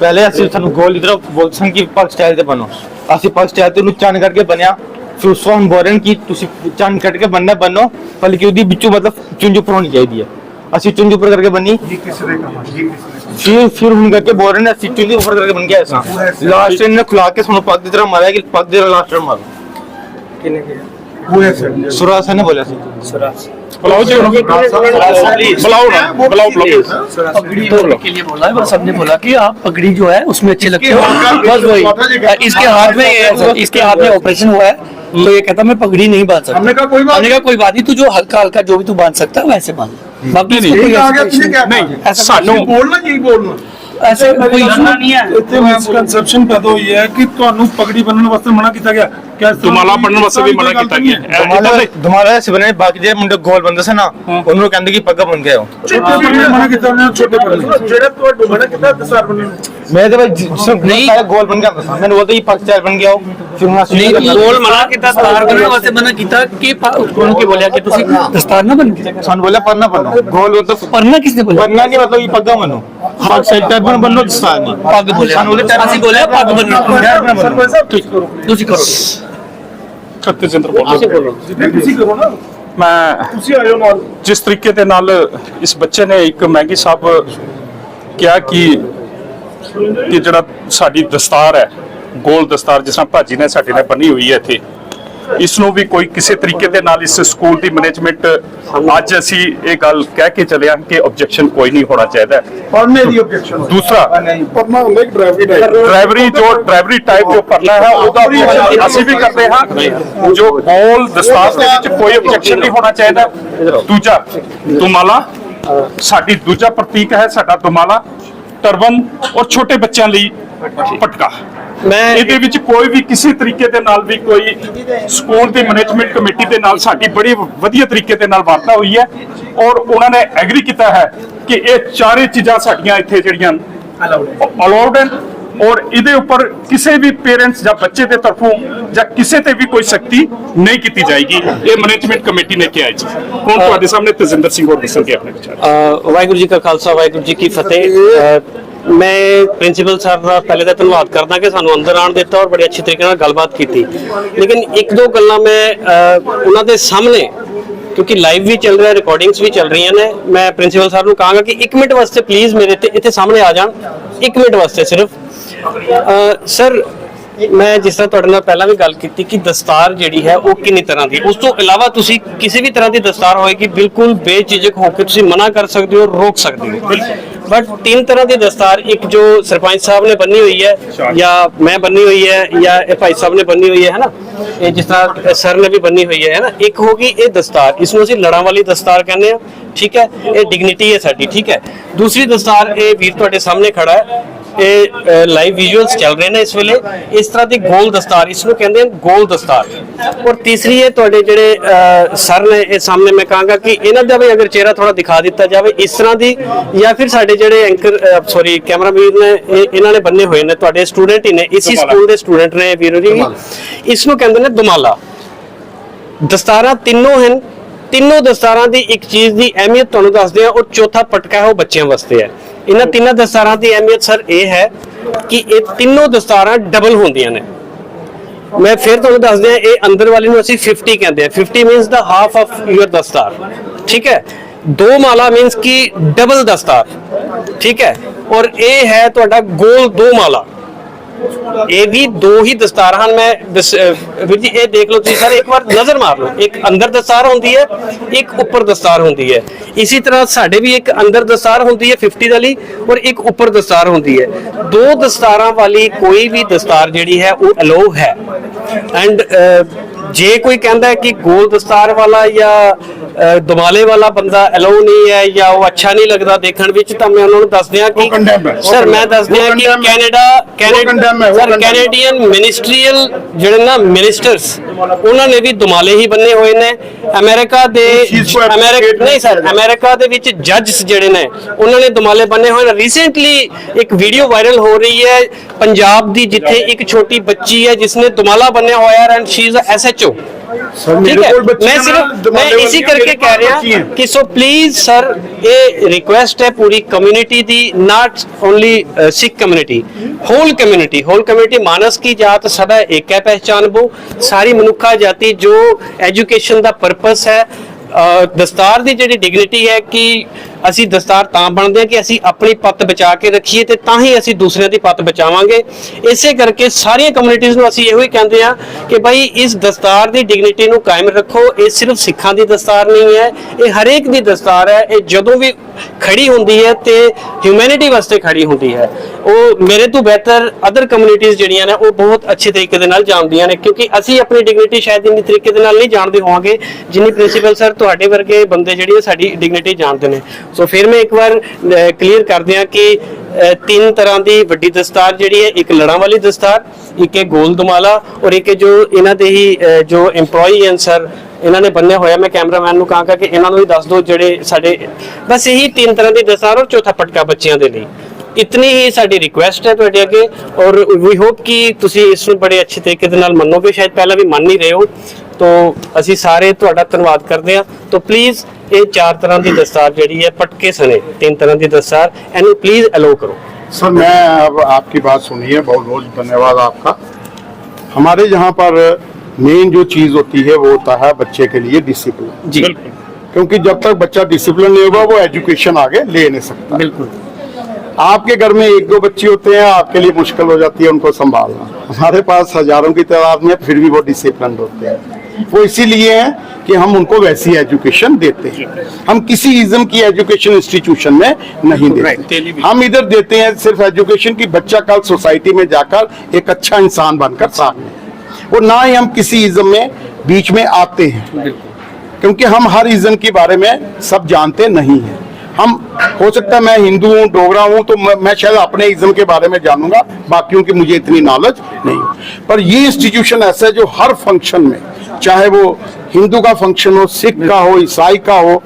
ਪਹਿਲੇ ਅਸੀਂ ਤੁਹਾਨੂੰ ਗੋਲ ਇਧਰ ਬੋਲਸਨ ਕੀ ਪਾਕ ਸਟਾਈਲ ਤੇ ਬਣੋ। ਅਸੀਂ ਪਾਕ ਸਟਾਈਲ ਤੇ ਨੂੰ ਚੰਨ ਕਰਕੇ ਬਣਿਆ। ਫਿਰ ਉਸ ਬੋਰਨ ਕੀ ਤੁਸੀਂ ਚੰਨ ਕੱਟ ਕੇ ਬੰਨਾ। ਬਣੋ ਬਲਕਿ ਉਹਦੀ ਵਿੱਚੋਂ ਮਤਲਬ ਚੁੰਝੂ ਪਰੋਣੀ ਚਾਹੀਦੀ ਹੈ। ਅਸੀਂ ਚੁੰਝੂ ਪਰ ਕਰਕੇ ਬੰਨੀ। ਜੀ ਕਿਸੇ ਦੇ ਕੰਮ ਜੀ ਫਿਰ ਫਿਰ ਹੁਣ ਕਰਕੇ ਬੋਰਨ ਅਸੀਂ ਚੁੰਝੂ ਉੱਪਰ ਕਰਕੇ ਬਣ ਗਿਆ ਐਸਾ ਲਾਸਟ ਨੇ ਖੁਲਾ ਕੇ ਸਾਨੂੰ ਪੱਗ ਦੀ ਤਰ੍ਹਾਂ ਮਾਰਿਆ ਕਿ ਪੱਗ ਦੇ ਲਾਸਟ ਮਾਰੋ। ਕਿੰਨੇ ਕਿਹਾ सुरास है ना बोला सबने बोला कि आप पगड़ी जो है उसमें अच्छे लगते हो। बस वही। इसके हाथ में इसके हाथ में ऑपरेशन हुआ है तो ये कहता मैं पगड़ी नहीं बाँध सकता। हमने कहा कोई बात हमने कोई बात नहीं तू जो हल्का हल्का जो भी तू बाँध सकता है वैसे बाँध बाकी नहीं बोलना यही बोलना। ਐਸੇ ਕੋਈ ਕਰਨਾ ਨਹੀਂ ਹੈ। ਇੱਥੇ ਮਿਸਕਨਸੈਪਸ਼ਨ ਪੈਦਾ ਹੋਈ ਹੈ ਕਿ ਤੁਹਾਨੂੰ ਪਗੜੀ ਬੰਨਣ ਵਾਸਤੇ ਮਨਾ ਕੀਤਾ ਗਿਆ। ਕਿਆ ਦੁਮਾਲਾ ਬੰਨਣ ਵਾਸਤੇ ਵੀ ਮਨਾ ਕੀਤਾ ਗਿਆ। ਹੈ। ਧਮਾਲਾ ਧਮਾਲਾ ਸਿਵਨੇ ਬਾਕੀ ਜਿਹੜੇ ਮੁੰਡੇ ਗੋਲ ਬੰਦੇ ਸੀ ਨਾ ਉਹਨਾਂ ਨੂੰ ਕਹਿੰਦੇ ਕਿ ਪੱਗ ਬੰਨ ਕੇ ਆਓ। ਛੋਟੇ ਪਗੜੀ ਮਨਾ ਕੀਤਾ ਉਹਨਾਂ ਨੇ ਛੋਟੇ ਪਗੜੀ ਜਿਹੜਾ ਤੁਹਾਡਾ ਮਨਾ ਕੀਤਾ ਦਸਾਰ ਬੰਨਣ। ਨੂੰ ਮੈਂ ਤਾਂ ਭਾਈ ਨਹੀਂ ਗੋਲ ਬਣ ਗਿਆ था मैंने बोलता ये पग स्टाइल बन गया हो फिर मैं नहीं गोल मना किया दस्तार बनने वास्ते मना किया कि उन्होंने की बोलिया कि तुसी दस्तार ना बन सन बोला पढ़ना पढ़ना गोल मतलब पढ़ना किसने बोला पढ़ना नहीं मतलब ये पग्गा बनो पग स्टाइल टाइप बन बनो दस्तार नहीं पग बोलिया ਅਸੀਂ ਬੋਲਿਆ ਪੱਗ ਬੰਨਣਾ ਤੁਸੀਂ ਕਰੋ ਸਤਿਜਿੰਦਰ ਬੋਲੋ ਤੁਸੀਂ ਕਰੋ ਨਾ ਮੈਂ ਤੁਸੀਂ ਆਇਓ ਨਾਲ ਜਿਸ ਤਰੀਕੇ ਦੇ ਨਾਲ ਇਸ ਬੱਚੇ ਨੇ ਇੱਕ ਮਹਿੰਗੀ ਸਾਹਿਬ ਕਿਹਾ ਕਿ ਕਿ ਜਿਹੜਾ ਸਾਡੀ ਦਸਤਾਰ ਹੈ ਗੋਲ ਦਸਤਾਰ ਜਿਸ ਤਰ੍ਹਾਂ ਭਾਜੀ ਨੇ ਸਾਡੇ ਨੇ ਬੰਨੀ ਹੋਈ ਹੈ ਇੱਥੇ ਇਸ ਨੂੰ ਵੀ ਕੋਈ ਕਿਸੇ ਤਰੀਕੇ ਦੇ ਨਾਲ ਇਸ ਸਕੂਲ ਦੀ ਮੈਨੇਜਮੈਂਟ ਅੱਜ ਅਸੀਂ ਇਹ ਗੱਲ ਕਹਿ ਕੇ ਚੱਲਿਆ ਕਿ ਆਬਜੈਕਸ਼ਨ ਕੋਈ ਨਹੀਂ ਹੋਣਾ ਚਾਹੀਦਾ। ਪੜਨੇ ਦੀ ਆਬਜੈਕਸ਼ਨ ਦੂਸਰਾ ਨਹੀਂ। ਪੜਨਾ ਹੁੰਦਾ ਇੱਕ ਡਰਾਈਵਰੀ ਟਾਈਪ ਡਰਾਈਵਰੀ ਜੋ ਡਰਾਈਵਰੀ ਟਾਈਪ ਜੋ ਕਰਨਾ ਹੈ ਉਹਦਾ ਅਸੀਂ ਵੀ ਕਰਦੇ ਹਾਂ। ਜੋ ਗੋਲ ਦਸਤਾਰ ਦੇ ਵਿੱਚ ਕੋਈ ਆਬਜੈਕਸ਼ਨ ਨਹੀਂ ਹੋਣਾ ਚਾਹੀਦਾ। ਦੂਜਾ ਦੁਮਾਲਾ। ਸਾਡੀ ਦੂਜਾ ਪ੍ਰਤੀਕ ਹੈ ਸਾਡਾ ਦੁਮਾਲਾ। ਟਰਬਨ ਔਰ ਛੋਟੇ ਬੱਚਿਆਂ ਲਈ ਪਟਕਾ। ਮੈਂ ਇਹਦੇ ਵਿੱਚ ਕੋਈ ਵੀ ਕਿਸੇ ਤਰੀਕੇ ਦੇ ਨਾਲ ਵੀ ਕੋਈ ਸਕੂਲ ਦੀ ਮੈਨੇਜਮੈਂਟ ਕਮੇਟੀ ਦੇ ਨਾਲ ਸਾਡੀ ਬੜੀ ਵਧੀਆ ਤਰੀਕੇ ਦੇ ਨਾਲ ਵਾਰਤਾ ਹੋਈ ਹੈ ਔਰ ਉਹਨਾਂ ਨੇ ਐਗਰੀ ਕੀਤਾ ਹੈ ਕਿ ਇਹ ਚਾਰੇ ਚੀਜ਼ਾਂ ਸਾਡੀਆਂ ਇੱਥੇ ਜਿਹੜੀਆਂ ਅਲਾਉਡ ਹਨ ਔਰ ਇਹਦੇ ਉੱਪਰ ਕਿਸੇ ਵੀ ਪੇਰੈਂਟਸ ਜਾਂ ਬੱਚੇ ਦੇ ਤਰਫੋਂ ਜਾਂ ਕਿਸੇ ਤੇ ਵੀ ਕੋਈ ਸਖਤੀ ਨਹੀਂ ਕੀਤੀ ਜਾਏਗੀ। ਇਹ ਮੈਨੇਜਮੈਂਟ ਕਮੇਟੀ ਨੇ ਕਿਹਾ ਜੀ। ਹੁਣ ਤੁਹਾਡੇ ਸਾਹਮਣੇ? ਤਜਿੰਦਰ ਸਿੰਘ ਹੋਰ ਦੱਸਣਗੇ ਆਪਣੇ ਵਿਚਾਰ। ਵਾਹਿਗੁਰੂ ਜੀ ਕਾ ਖਾਲਸਾ ਵਾਹਿਗੁਰੂ ਜੀ ਕੀ ਫਤਿਹ। ਮੈਂ ਪ੍ਰਿੰਸੀਪਲ ਸਰ ਦਾ ਪਹਿਲੇ ਤਾਂ ਧੰਨਵਾਦ ਕਰਦਾ ਕਿ ਸਾਨੂੰ ਅੰਦਰ ਆਉਣ ਦਿੱਤਾ ਔਰ ਬੜੀ ਅੱਛੀ ਤਰੀਕੇ ਨਾਲ ਗੱਲਬਾਤ ਕੀਤੀ। ਲੇਕਿਨ ਇੱਕ ਦੋ ਗੱਲਾਂ ਮੈਂ ਉਹਨਾਂ ਦੇ ਸਾਹਮਣੇ ਕਿਉਂਕਿ ਲਾਈਵ ਵੀ ਚੱਲ ਰਿਹਾ ਰਿਕਾਰਡਿੰਗਸ ਵੀ ਚੱਲ ਰਹੀਆਂ ਨੇ ਮੈਂ ਪ੍ਰਿੰਸੀਪਲ ਸਰ ਨੂੰ ਕਹਾਂਗਾ ਕਿ 1 ਮਿੰਟ ਵਾਸਤੇ ਪਲੀਜ਼ ਮੇਰੇ ਤੇ ਇੱਥੇ ਸਾਹਮਣੇ ਆ ਜਾਣ। 1 ਮਿੰਟ ਵਾਸਤੇ ਸਿਰਫ। ਸਰ, ਮੈਂ ਜਿਸ ਤਰ੍ਹਾਂ ਤੁਹਾਡੇ ਨਾਲ ਪਹਿਲਾਂ ਵੀ ਗੱਲ ਕੀਤੀ ਕਿ ਦਸਤਾਰ ਜਿਹੜੀ ਹੈ ਉਹ ਕਿੰਨੀ ਤਰ੍ਹਾਂ ਦੀ ਉਸ ਤੋਂ ਇਲਾਵਾ ਤੁਸੀਂ ਕਿਸੇ ਵੀ ਤਰ੍ਹਾਂ ਦੀ ਦਸਤਾਰ ਹੋਏਗੀ ਬਿਲਕੁਲ ਬੇਝਿਜਕ ਹੋ ਕੇ ਤੁਸੀਂ ਮਨਾ ਕਰ ਸਕਦੇ ਹੋ, ਰੋਕ ਸਕਦੇ ਹੋ। ਬਟ ਤਿੰਨ ਤਰ੍ਹਾਂ ਦੀ ਦਸਤਾਰ, ਇੱਕ ਜੋ ਸਰਪੰਚ ਸਾਹਿਬ ਨੇ ਬੰਨੀ ਹੋਈ ਹੈ ਜਾਂ ਮੈਂ ਬੰਨੀ ਹੋਈ ਹੈ ਜਾਂ ਇਹ ਭਾਈ ਸਾਹਿਬ ਨੇ ਬੰਨੀ ਹੋਈ ਹੈ ਹੈ ਇਹ ਜਿਸ ਤਰ੍ਹਾਂ ਸਰ ਨੇ ਵੀ ਬੰਨੀ ਹੋਈ ਹੈ ਹੈ ਇੱਕ ਹੋ ਗਈ ਇਹ ਦਸਤਾਰ। ਇਸ ਨੂੰ ਅਸੀਂ ਲੜਾਂ ਵਾਲੀ ਦਸਤਾਰ ਕਹਿੰਦੇ ਆ ਠੀਕ ਹੈ? ਇਹ ਡਿਗਨਿਟੀ ਹੈ ਸਾਡੀ, ਠੀਕ ਹੈ? ਦੂਸਰੀ ਦਸਤਾਰ, ਇਹ ਵੀਰ ਤੁਹਾਡੇ ਸਾਹਮਣੇ ਖੜਾ ਹੈ। ਇਹ ਲਾਈਵ ਵਿਜ਼ੂਅਲਸ ਚੱਲ ਰਹੇ ਨੇ ਇਸ ਵੇਲੇ। ਇਸ ਤਰ੍ਹਾਂ ਦੀ ਗੋਲ ਦਸਤਾਰ ਇਸ ਨੂੰ ਕਹਿੰਦੇ ਹਨ ਗੋਲ ਦਸਤਾਰ। ਔਰ ਤੀਸਰੀ ਹੈ ਤੁਹਾਡੇ ਜਿਹੜੇ ਸਰ ਨੇ ਇਹ ਸਾਹਮਣੇ ਮੈਂ ਕਹਾਂਗਾ ਕਿ ਇਹਨਾਂ ਦਾ ਵੀ ਅਗਰ ਚਿਹਰਾ ਥੋੜਾ ਦਿਖਾ ਦਿੱਤਾ ਜਾਵੇ ਇਸ ਤਰ੍ਹਾਂ ਦੀ ਜਾਂ ਫਿਰ ਸਾਡੇ ਜਿਹੜੇ ਐਂਕਰ ਸੌਰੀ ਕੈਮਰਾਮੈਨ ਨੇ ਇਹ- ਇਹਨਾਂ ਨੇ ਬੰਨੇ ਹੋਏ ਨੇ ਤੁਹਾਡੇ ਸਟੂਡੈਂਟ ਹੀ ਨੇ ਇਸੀ ਸਕੂਲ ਦੇ ਸਟੂਡੈਂਟ ਨੇ ਵੀਰੋ ਜੀ। ਇਸ ਨੂੰ ਕਹਿੰਦੇ ਨੇ ਦੁਮਾਲਾ। ਦਸਤਾਰਾਂ ਤਿੰਨੋਂ ਹਨ। ਤਿੰਨੋਂ ਦਸਤਾਰਾਂ ਦੀ ਇੱਕ ਚੀਜ਼ ਦੀ ਅਹਿਮੀਅਤ ਤੁਹਾਨੂੰ ਦੱਸਦੇ ਆ ਔਰ ਚੌਥਾ ਪਟਕਾ ਹੈ ਉਹ ਬੱਚਿਆਂ ਵਾਸਤੇ ਹੈ। ਇਹਨਾਂ ਤਿੰਨਾਂ ਦਸਤਾਰਾਂ ਦੀ ਅਹਿਮੀਅਤ ਸਰ ਇਹ ਹੈ ਕਿ ਇਹ ਤਿੰਨੋਂ ਦਸਤਾਰਾਂ ਡਬਲ ਹੁੰਦੀਆਂ ਨੇ। ਮੈਂ ਫਿਰ ਤੁਹਾਨੂੰ ਦੱਸ ਦਿਆਂ ਇਹ ਅੰਦਰ ਵਾਲੀ ਨੂੰ ਅਸੀਂ 50 ਕਹਿੰਦੇ ਆ 50 ਮੀਨਸ ਦਾ ਹਾਫ ਆਫ ਯੂਰ ਦਸਤਾਰ। ਠੀਕ ਹੈ? ਦੋ ਮਾਲਾ ਮੀਨਸ ਕਿ ਡਬਲ ਦਸਤਾਰ। ਠੀਕ ਹੈ? ਔਰ ਇਹ ਹੈ ਤੁਹਾਡਾ ਗੋਲ ਦੋ ਮਾਲਾ। ਇਹ ਵੀ ਦੋ ਹੀ ਦਸਤਾਰ ਹਨ, ਮੈਂ ਵੀਰ ਜੀ, ਇਹ ਦੇਖ ਲਓ ਤੁਸੀਂ ਸਾਰੇ, ਇੱਕ ਵਾਰ ਨਜ਼ਰ ਮਾਰ ਲਓ। ਇੱਕ ਅੰਦਰ ਦਸਤਾਰ ਹੁੰਦੀ ਹੈ, ਇੱਕ ਉੱਪਰ ਦਸਤਾਰ ਹੁੰਦੀ ਹੈ। ਇਸੇ ਤਰ੍ਹਾਂ ਸਾਡੇ ਵੀ ਇੱਕ ਅੰਦਰ ਦਸਤਾਰ ਹੁੰਦੀ ਹੈ 50 ਵਾਲੀ ਔਰ ਇੱਕ ਉੱਪਰ ਦਸਤਾਰ ਹੁੰਦੀ ਹੈ। ਦੋ ਦਸਤਾਰਾਂ ਵਾਲੀ ਕੋਈ ਵੀ ਦਸਤਾਰ ਜਿਹੜੀ ਹੈ, ਉਹ ਅਲੋ ਹੈ। ਐਂਡ ਜੇ ਕੋਈ ਕਹਿੰਦਾ ਹੈ ਕਿ ਗੋਲ ਦਸਤਾਰ ਵਾਲਾ ਜਾਂ ਦੁਮਾਲੇ ਵਾਲਾ ਬੰਦਾ ਅਲੋ ਨਹੀਂ ਹੈ ਜਾਂ ਉਹ ਅੱਛਾ ਨਹੀਂ ਲੱਗਦਾ ਦੇਖਣ ਵਿੱਚ ਤਾਂ ਮੈਂ ਉਹਨਾਂ ਨੂੰ ਦੱਸ ਦਿਆਂ ਕਿ। ਸਰ ਮੈਂ ਦੱਸ ਦਿਆਂ ਕਿ। ਕੈਨੇਡਾ ਹੈ। ਕੈਨੇਡੀਅਨ ਮਿਨਿਸਟਰੀਅਲ ਜਿਹੜੇ ਨਾ ਮਿਨਿਸਟਰਸ ਉਹਨਾਂ ਨੇ ਵੀ ਦੁਮਾਲੇ ਹੀ ਬੰਨੇ ਹੋਏ ਨੇ ਅਮਰੀਕਾ ਦੇ ਅਮਰੀਕਾ ਨਹੀਂ ਸਰ ਅਮਰੀਕਾ ਦੇ ਵਿੱਚ ਜੱਜਸ ਜਿਹੜੇ ਨੇ ਉਹਨਾਂ ਨੇ ਦੁਮਾਲੇ ਬੰਨੇ ਹੋਏ ਨੇ ਰੀਸੈਂਟਲੀ ਇੱਕ ਵੀਡੀਓ ਵਾਇਰਲ ਹੋ ਰਹੀ ਹੈ ਪੰਜਾਬ ਦੀ ਜਿੱਥੇ ਇੱਕ ਛੋਟੀ ਬੱਚੀ ਹੈ ਜਿਸਨੇ ਦੁਮਾਲਾ ਬੰਨਿਆ ਹੋਇਆ ਹੈ and she is SHO sir ठीक मेरे है को बच्चे मैं हैं ना, सिर्फ मैं दमाले इसी वाली करके मेरे कह पास रहा बच्ची हैं। कि सो प्लीज सर ये रिक्वेस्ट है पूरी community the not only Sikh community whole community whole community मानस की जात सदा एक है पहचान वो सारी मनुखा जाति जो एजुकेशन ਦਾ ਪਰਪਸ ਹੈ ਅਹ ਦਸਤਾਰ ਦੀ ਜਿਹੜੀ ਡਿਗਨਿਟੀ ਹੈ ਕਿ ਅਸੀਂ ਦਸਤਾਰ ਤਾਂ ਬਣਦੇ ਹਾਂ ਕਿ ਅਸੀਂ ਆਪਣੀ ਪੱਤ ਬਚਾ ਕੇ ਰੱਖੀਏ ਤੇ ਤਾਂ ਹੀ ਅਸੀਂ ਦੂਸਰਿਆਂ ਦੀ ਪੱਤ ਬਚਾਵਾਂਗੇ। ਇਸੇ ਕਰਕੇ ਸਾਰੀਆਂ ਕਮਿਊਨਿਟੀਆਂ ਨੂੰ ਅਸੀਂ ਇਹੋ ਹੀ ਕਹਿੰਦੇ ਆ ਕਿ ਭਾਈ ਇਸ ਦਸਤਾਰ ਦੀ ਡਿਗਨਿਟੀ ਨੂੰ ਕਾਇਮ ਰੱਖੋ। ਇਹ ਸਿਰਫ ਸਿੱਖਾਂ ਦੀ ਦਸਤਾਰ ਨਹੀਂ ਹੈ, ਇਹ ਹਰੇਕ ਦੀ ਦਸਤਾਰ ਹੈ। ਇਹ ਜਦੋਂ ਵੀ ਖੜੀ ਹੁੰਦੀ ਹੈ ਤੇ ਹਿਊਮੈਨਿਟੀ ਵਾਸਤੇ ਖੜੀ ਹੁੰਦੀ ਹੈ। ਉਹ ਮੇਰੇ ਤੋਂ ਬਿਹਤਰ ਅਦਰ ਕਮਿਊਨਿਟੀਆਂ ਜਿਹੜੀਆਂ ਨੇ, ਉਹ ਬਹੁਤ ਅੱਛੇ ਤਰੀਕੇ ਦੇ ਨਾਲ ਜਾਣਦੀਆਂ ਨੇ, ਕਿਉਂਕਿ ਅਸੀਂ ਆਪਣੀ ਡਿਗਨਿਟੀ ਸ਼ਾਇਦ ਇੰਨੀ ਤਰੀਕੇ ਦੇ ਨਾਲ ਨਹੀਂ ਜਾਣਦੇ ਹੋਵਾਂਗੇ, ਜਿੰਨੀ ਪ੍ਰਿੰਸੀਪਲ ਸਰ ਤੁਹਾਡੇ ਵਰਗੇ ਬੰਦੇ ਜਿਹੜੀ ਸਾਡੀ ਡਿਗਨਿਟੀ ਜਾਣਦੇ ਨੇ। ਸੋ ਫਿਰ ਮੈਂ ਇੱਕ ਵਾਰ ਕਲੀਅਰ ਕਰਦੇ ਹਾਂ ਕਿ ਤਿੰਨ ਤਰ੍ਹਾਂ ਦੀ ਵੱਡੀ ਦਸਤਾਰ ਜਿਹੜੀ ਹੈ, ਇੱਕ ਲੜਾਂ ਵਾਲੀ ਦਸਤਾਰ, ਇੱਕ ਹੈ ਗੋਲ ਦੁਮਾਲਾ ਔਰ ਇੱਕ ਜੋ ਇਹਨਾਂ ਦੇ ਹੀ ਜੋ EMPLOYEE ਹਨ ਸਰ ਇਹਨਾਂ ਨੇ ਬੰਨਿਆ ਹੋਇਆ। ਮੈਂ ਕੈਮਰਾਮੈਨ ਨੂੰ ਕਹਾਂਗਾ ਕਿ ਇਹਨਾਂ ਨੂੰ ਵੀ ਦੱਸ ਦਿਓ ਜਿਹੜੇ ਸਾਡੇ, ਬਸ ਇਹੀ ਤਿੰਨ ਤਰ੍ਹਾਂ ਦੀ ਦਸਤਾਰ ਔਰ ਚੌਥਾ ਪਟਕਾ ਬੱਚਿਆਂ ਦੇ ਲਈ। ਇਤਨੀ ਹੀ ਸਾਡੀ ਰਿਕੁਐਸਟ ਹੈ ਤੁਹਾਡੇ ਅੱਗੇ ਔਰ ਵੀ ਹੋਪ ਕਿ ਤੁਸੀਂ ਇਸ ਨੂੰ ਬੜੇ ਅੱਛੇ ਤਰੀਕੇ ਦੇ ਨਾਲ ਮੰਨੋਗੇ। ਸ਼ਾਇਦ ਪਹਿਲਾਂ ਵੀ ਮੰਨ ਨਹੀਂ ਰਹੇ ਹੋ। ਤੋ ਅਸੀਂ ਸਾਰੇ ਤੁਹਾਡਾ ਧੰਨਵਾਦ ਕਰਦੇ ਹਾਂ ਤੋ ਪਲੀਜ਼ ਇਹ ਚਾਰ ਤਰ੍ਹਾਂ ਦੀ ਦਸਤਾਰ ਜਿਹੜੀ ਹੈ ਪਟਕੇ ਸਣੇ ਤਿੰਨ ਤਰ੍ਹਾਂ ਦੀ ਦਸਤਾਰ ਇਹਨੂੰ ਪਲੀਜ਼ ਅਲੋ ਕਰੋ सर मैं अब आपकी बात सुनी है बहुत बहुत धन्यवाद आपका हमारे यहाँ पर मेन जो चीज होती है वो होता है बच्चे के लिए डिसिप्लिन जी क्योंकि जब तक बच्चा डिसिप्लिन नहीं होगा वो एजुकेशन आगे ले नहीं सकता बिल्कुल आपके घर में एक दो बच्चे होते हैं आपके लिए मुश्किल हो जाती है उनको संभालना हमारे पास हजारों की तादाद में फिर भी वो डिसिप्लिन होते हैं वो इसीलिए है कि हम उनको वैसी एजुकेशन देते हैं। हम किसी इज्म की एजुकेशन इंस्टीट्यूशन में नहीं देते। हम इधर देते हैं सिर्फ़ एजुकेशन की बच्चा कल सोसाइटी में जाकर एक अच्छा इंसान बनकर सामने और ना ही हम किसी इज्म में बीच में आते हैं। क्योंकि हम हर इज्म के बारे में सब जानते नहीं हैं। हम हो सकता है मैं हिंदू हूँ डोगरा हूँ तो मैं, मैं शायद अपने इज्म के बारे में जानूँगा बाकियों की मुझे इतनी नॉलेज नहीं। पर ये इंस्टीट्यूशन ऐसा है जो हर फ़ंक्शन में चाहे वो हिंदू का फ़ंक्शन हो सिख का हो ईसाई का हो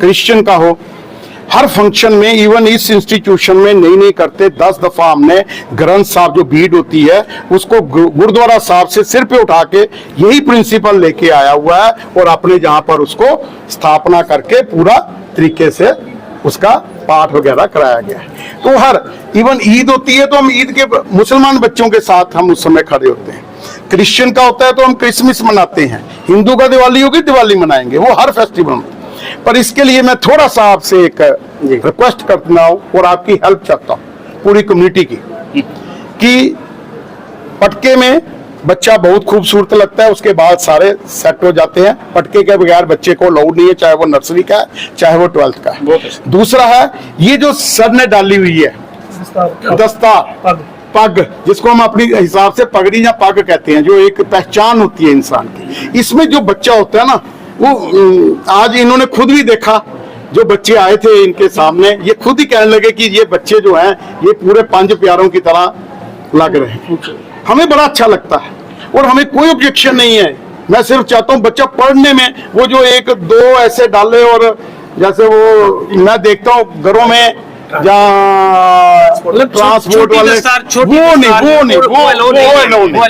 क्रिश्चियन का हो, हर फ़ंक्शन में इवन इस इंस्टीट्यूशन में नहीं नहीं करते। दस दफ़ा हमने ग्रंथ साहब जो भीड़ होती है, उसको गुरुद्वारा साहब से सिर पे उठा के यही प्रिंसिपल लेके आया हुआ है और अपने जहाँ पर उसको स्थापना करके पूरा तरीके से उसका पाठ वगैरह कराया गया है। तो हर इवन ईद होती है तो हम ईद के मुसलमान बच्चों के साथ हम उस समय खड़े होते हैं। क्रिश्चियन का होता है तो हम क्रिसमस मनाते हैं। हिंदू का दिवाली होगी दिवाली मनाएँगे। वो हर फेस्टिवल में। पर इसके लिए मैं थोड़ा सा आपसे एक रिक्वेस्ट करता हूँ और आपकी हेल्प चाहता हूँ पूरी कम्युनिटी की। कि पटके में बच्चा बहुत खूबसूरत लगता है उसके बाद सारे सेट हो जाते हैं। पटके के बगैर बच्चे को अलाउड नहीं है चाहे वो नर्सरी का है चाहे वो ट्वेल्थ का है। दूसरा है ये जो सर ने डाली हुई है दस्तार पग जिसको हम अपनी हिसाब से पगड़ी या पग कहते हैं जो एक पहचान होती है इंसान की। इसमें जो बच्चा होता है ना वो आज इन्होंने खुद भी देखा जो बच्चे आए थे इनके सामने ये खुद ही कहने लगे कि ये बच्चे जो हैं ये पूरे पंज प्यारों की तरह लग रहे हैं। हमें बड़ा अच्छा लगता है और हमें कोई ऑब्जेक्शन नहीं है। मैं सिर्फ़ चाहता हूँ बच्चा पढ़ने में वो जो एक दो ऐसे डाले और जैसे वो मैं देखता हूँ घरों में ट्रांसपोर्ट वाले वो नहीं वो नहीं वो वो नहीं है,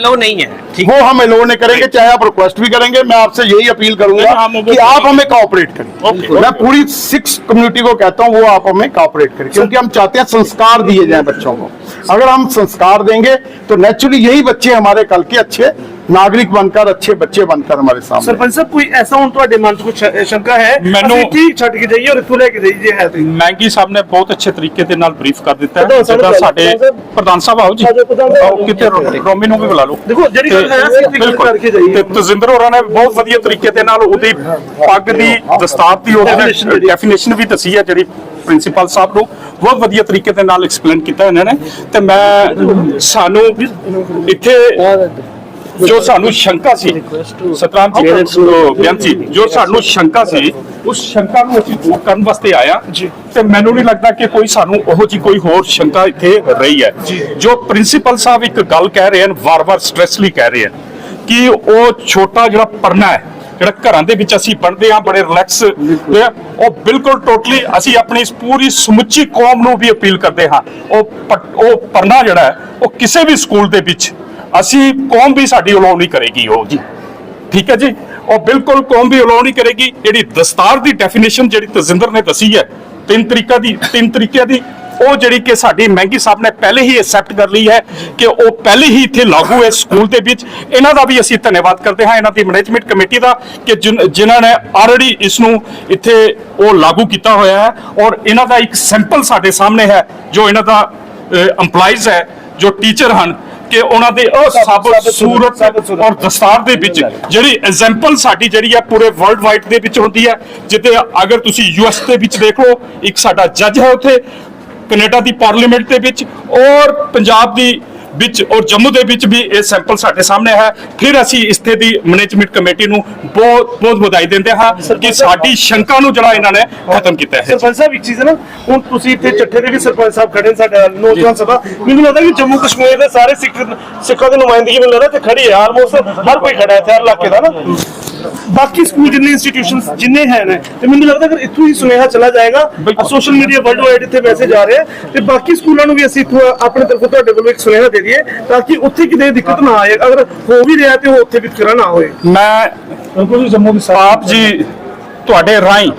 वो नहीं है हम अलो नहीं करेंगे चाहे आप रिक्वेस्ट भी करेंगे मैं आपसे यही अपील करूँगा कि आप हमें कोऑपरेट करें। मैं पूरी सिक्स कम्युनिटी को कहता हूँ वो आप हमें कॉपरेट करें क्योंकि हम चाहते हैं संस्कार दिए जाए बच्चों को। अगर हम संस्कार देंगे तो नेचुरली यही बच्चे हमारे कल के अच्छे नागरिक बनकर अच्छे बच्चे बनकर हमारे सामने ਸਰਪੰਚ ਸਾਹਿਬ ਕੋਈ ਐਸਾ ਹੁਣ ਤੁਹਾਡੇ ਮਨ 'ਚ ਕੋਈ ਸ਼- ਸ਼ੰਕਾ ਹੈ ਮੈਨੂੰ- ਅਸੀਂ ਕੀ ਛੱਡ ਕੇ ਜਾਈਏ ਔਰ ਇੱਥੋਂ ਲੈ ਕੇ ਜਾਈਏ ਜੇ ਹੈ ਤੇ ਮੈਂਗੀ ਸਾਹਿਬ ਨੇ ਬਹੁਤ ਅੱਛੇ ਤਰੀਕੇ ਦੇ ਨਾਲ ਬਰੀਫ ਕਰ ਦਿੱਤਾ ਹੈ ਪ੍ਰਧਾਨ ਸਾਹਿਬ ਜਿੱਦਾਂ ਨੂੰ ਸਾਡੇ ਪ੍ਰਧਾਨ ਸਾਹਿਬ- ਪ੍ਰਧਾਨ ਸਾਹਿਬ ਆਓ ਜੀ ਆਜੋ ਪ੍ਰਧਾਨ ਸਾਹਿਬ। ਆਓ ਕਿਤੇ ਰੋ- ਰੋਮੀ ਨੂੰ ਵੀ ਬੁਲਾ ਲਓ ਦੇਖੋ, ਜਿਹੜੀ ਗੱਲ ਹੈ, ਅਸੀਂ ਠੀਕ ਬਿਲਕੁਲ। ਕਰਕੇ ਜਾਈਏ। ਤੇ ਤਜਿੰਦਰ ਹੋਰਾਂ ਨੇ ਬਹੁਤ ਵਧੀਆ ਤਰੀਕੇ ਦੇ ਨਾਲ ਉਹਦੀ ਪੱਗ ਦੀ ਦਸਤਾਰ ਦੀ Definition ਉਹਦੀ ਡੈਫੀਨੇਸ਼ਨ ਵੀ ਦੱਸੀ ਹੈ ਜਿਹੜੀ ਪ੍ਰਿੰਸੀਪਲ ਸਾਹਿਬ ਨੂੰ ਬਹੁਤ ਵਧੀਆ ਤਰੀਕੇ ਦੇ ਨਾਲ ਐਕਸਪਲੇਨ ਕੀਤਾ ਇਹਨਾਂ ਨੇ ਤੇ ਮੈਂ ਸਾਨੂੰ ਇੱਥੇ ਜੋ ਸਾਨੂੰ ਸ਼ੰਕਾ ਸੀ ਸਤਰਾਮ ਜੀ ਬੇਅੰਤ ਜੀ ਜੋ ਸਾਨੂੰ ਸ਼ੰਕਾ ਸੀ ਉਸ ਸ਼ੰਕਾ ਨੂੰ ਅਸੀਂ ਦੂਰ ਕਰਨ ਵਾਸਤੇ ਆਇਆ ਤੇ ਮੈਨੂੰ ਨਹੀਂ ਲੱਗਦਾ ਕਿ ਕੋਈ ਸਾਨੂੰ ਉਹੋ ਜੀ ਕੋਈ ਹੋਰ ਸ਼ੰਕਾ ਇੱਥੇ ਰਹੀ ਹੈ। ਜੋ। ਪ੍ਰਿੰਸੀਪਲ ਸਾਹਿਬ ਇੱਕ ਗੱਲ ਕਹਿ ਰਹੇ ਹਨ ਵਾਰ-ਵਾਰ ਸਟ੍ਰੈਸਲੀ ਕਹਿ ਰਹੇ ਹਨ ਕਿ ਉਹ ਛੋਟਾ ਜਿਹੜਾ ਪਰਨਾ ਹੈ ਜਿਹੜਾ ਘਰਾਂ ਦੇ ਵਿੱਚ ਅਸੀਂ ਪੜ੍ਹਦੇ ਆ ਬੜੇ ਰਿਲੈਕਸ ਉਹ ਬਿਲਕੁਲ ਟੋਟਲੀ ਅਸੀਂ ਆਪਣੀ ਇਸ ਪੂਰੀ ਸਮੁੱਚੀ ਕੌਮ ਨੂੰ ਵੀ ਅਪੀਲ ਕਰਦੇ ਹਾਂ। ਉਹ ਉਹ ਪਰਨਾ ਜਿਹੜਾ ਉਹ ਕਿਸੇ ਵੀ ਸਕੂਲ ਦੇ ਵਿੱਚ ਅਸੀਂ ਕੌਮ ਵੀ ਸਾਡੀ ਅਲਾਉ ਨਹੀਂ ਕਰੇਗੀ ਉਹ ਜੀ। ਠੀਕ ਹੈ ਜੀ? ਉਹ ਬਿਲਕੁਲ ਕੌਮ ਵੀ ਅਲਾਉ ਨਹੀਂ ਕਰੇਗੀ। ਜਿਹੜੀ ਦਸਤਾਰ ਦੀ ਡੈਫੀਨੇਸ਼ਨ ਜਿਹੜੀ ਤਜਿੰਦਰ ਨੇ ਦੱਸੀ ਹੈ, ਤਿੰਨ ਤਰੀਕਾ ਦੀ, ਤਿੰਨ ਤਰੀਕਿਆਂ ਦੀ, ਉਹ ਜਿਹੜੀ ਕਿ ਸਾਡੀ ਮਹਿੰਗੀ ਸਾਹਿਬ ਨੇ ਪਹਿਲੇ ਹੀ ਐਕਸੈਪਟ ਕਰ ਲਈ ਹੈ ਕਿ ਉਹ ਪਹਿਲੇ ਹੀ ਇੱਥੇ ਲਾਗੂ ਹੈ ਸਕੂਲ ਦੇ ਵਿੱਚ। ਇਹਨਾਂ ਦਾ ਵੀ ਅਸੀਂ ਧੰਨਵਾਦ ਕਰਦੇ ਹਾਂ, ਇਹਨਾਂ ਦੀ ਮੈਨੇਜਮੈਂਟ ਕਮੇਟੀ ਦਾ ਕਿ ਜਿਨ- ਜਿਨ੍ਹਾਂ ਨੇ ਆਲਰੇਡੀ ਇਸ ਨੂੰ ਇੱਥੇ ਉਹ ਲਾਗੂ ਕੀਤਾ ਹੋਇਆ ਹੈ ਔਰ ਇਹਨਾਂ ਦਾ ਇੱਕ ਸੈਂਪਲ ਸਾਡੇ ਸਾਹਮਣੇ ਹੈ, ਜੋ ਇਹਨਾਂ ਦਾ EMPLOYEES ਹੈ, ਜੋ ਟੀਚਰ ਹਨ ਕਿ ਉਹਨਾਂ ਦੇ ਉਹ ਸਭ ਸੂਰਤ ਔਰ ਦਸਤਾਰ ਦੇ ਵਿੱਚ ਜਿਹੜੀ ਐਗਜ਼ਾਮਪਲ ਸਾਡੀ ਜਿਹੜੀ ਹੈ ਪੂਰੇ ਵਰਲਡ ਵਾਈਡ ਦੇ ਵਿੱਚ ਹੁੰਦੀ ਹੈ ਜਿੱਤੇ ਅਗਰ ਤੁਸੀਂ ਯੂਐਸ ਦੇ ਵਿੱਚ ਦੇਖ ਲਓ ਇੱਕ ਸਾਡਾ ਜੱਜ ਹੈ ਉੱਥੇ ਕੈਨੇਡਾ ਦੀ ਪਾਰਲੀਮੈਂਟ ਦੇ ਵਿੱਚ ਔਰ ਪੰਜਾਬ ਦੀ ਵਿੱਚ ਔਰ ਜੰਮੂ ਦੇ ਵਿੱਚ ਵੀ ਇਹ ਸੈਂਪਲ ਸਾਡੇ ਸਾਹਮਣੇ ਹੈ। ਫਿਰ ਅਸੀਂ ਇਸਤੇ ਦੀ ਮੈਨੇਜਮੈਂਟ ਕਮੇਟੀ ਨੂੰ ਬਹੁਤ ਬਹੁਤ ਵਧਾਈ ਦਿੰਦੇ ਹਾਂ ਕਿ ਸਾਡੀ ਸ਼ੰਕਾ ਨੂੰ ਜਿਹੜਾ ਇਹਨਾਂ ਨੇ ਖਤਮ ਕੀਤਾ ਹੈ। ਸਰਪੰਚ ਸਾਹਿਬ ਇੱਕ ਚੀਜ਼ ਹੈ ਨਾ ਹੁਣ ਤੁਸੀਂ ਇੱਥੇ ਚੱਠੇ ਦੇ ਵੀ ਸਰਪੰਚ ਸਾਹਿਬ ਖੜੇ ਨੇ ਸਾਡੇ ਨੌਜਵਾਨ ਸਭਾ। ਮੈਨੂੰ ਲੱਗਦਾ ਕਿ ਜੰਮੂ ਕਸ਼ਮੀਰ ਦੇ ਸਾਰੇ ਸਿੱਖ ਸਿੱਖਾਂ ਦੀ ਨੁਮਾਇੰਦਗੀ ਮੈਨੂੰ ਲੱਗਦਾ ਤੇ ਖੜੀ ਹੈ ਆਲਮੋਸਟ ਹਰ ਕੋਈ ਖੜਾ ਹੈ ਹਰ ਇਲਾਕੇ ਦਾ ਨਾ। ਬਾਕੀ ਸਕੂਲ ਜਿੰਨੇ ਇੰਸਟੀਟਿਊਸ਼ਨਸ ਜਿੰਨੇ ਹੈ ਨੇ ਤੇ ਮੈਨੂੰ ਲੱਗਦਾ ਅਗਰ ਇੱਥੋਂ ਹੀ ਸੁਨੇਹਾ ਚਲਾ ਜਾਏਗਾ ਸੋਸ਼ਲ ਮੀਡੀਆ ਵਰਲਡ ਵਾਈਡ ਇੱਥੇ ਮੈਸੇਜ ਆ ਰਿਹਾ ਤੇ ਬਾਕੀ ਸਕੂਲਾਂ ਨੂੰ ਵੀ ਅਸੀਂ ਇੱਥੋਂ ਆਪਣੇ ਤਰਫੋਂ ਤੁਹਾਡੇ ਵੱਲੋਂ ਇੱਕ ਸੁਨੇਹਾ ਦੇ ਦਈਏ ਤਾਂ ਕਿ ਉੱਥੇ ਕਿਤੇ ਦਿੱਕਤ ਨਾ ਆਏ ਅਗਰ ਹੋ ਵੀ ਰਿਹਾ ਤੇ ਉਹ ਉੱਥੇ ਵਿਤਕਰਾ ਨਾ ਹੋਏ। ਮੈਂ ਬਿਲਕੁਲ ਜੰਮੂ ਦੀ ਆਪ ਜੀ ਤੁਹਾਡੇ ਰਾਹੀਂ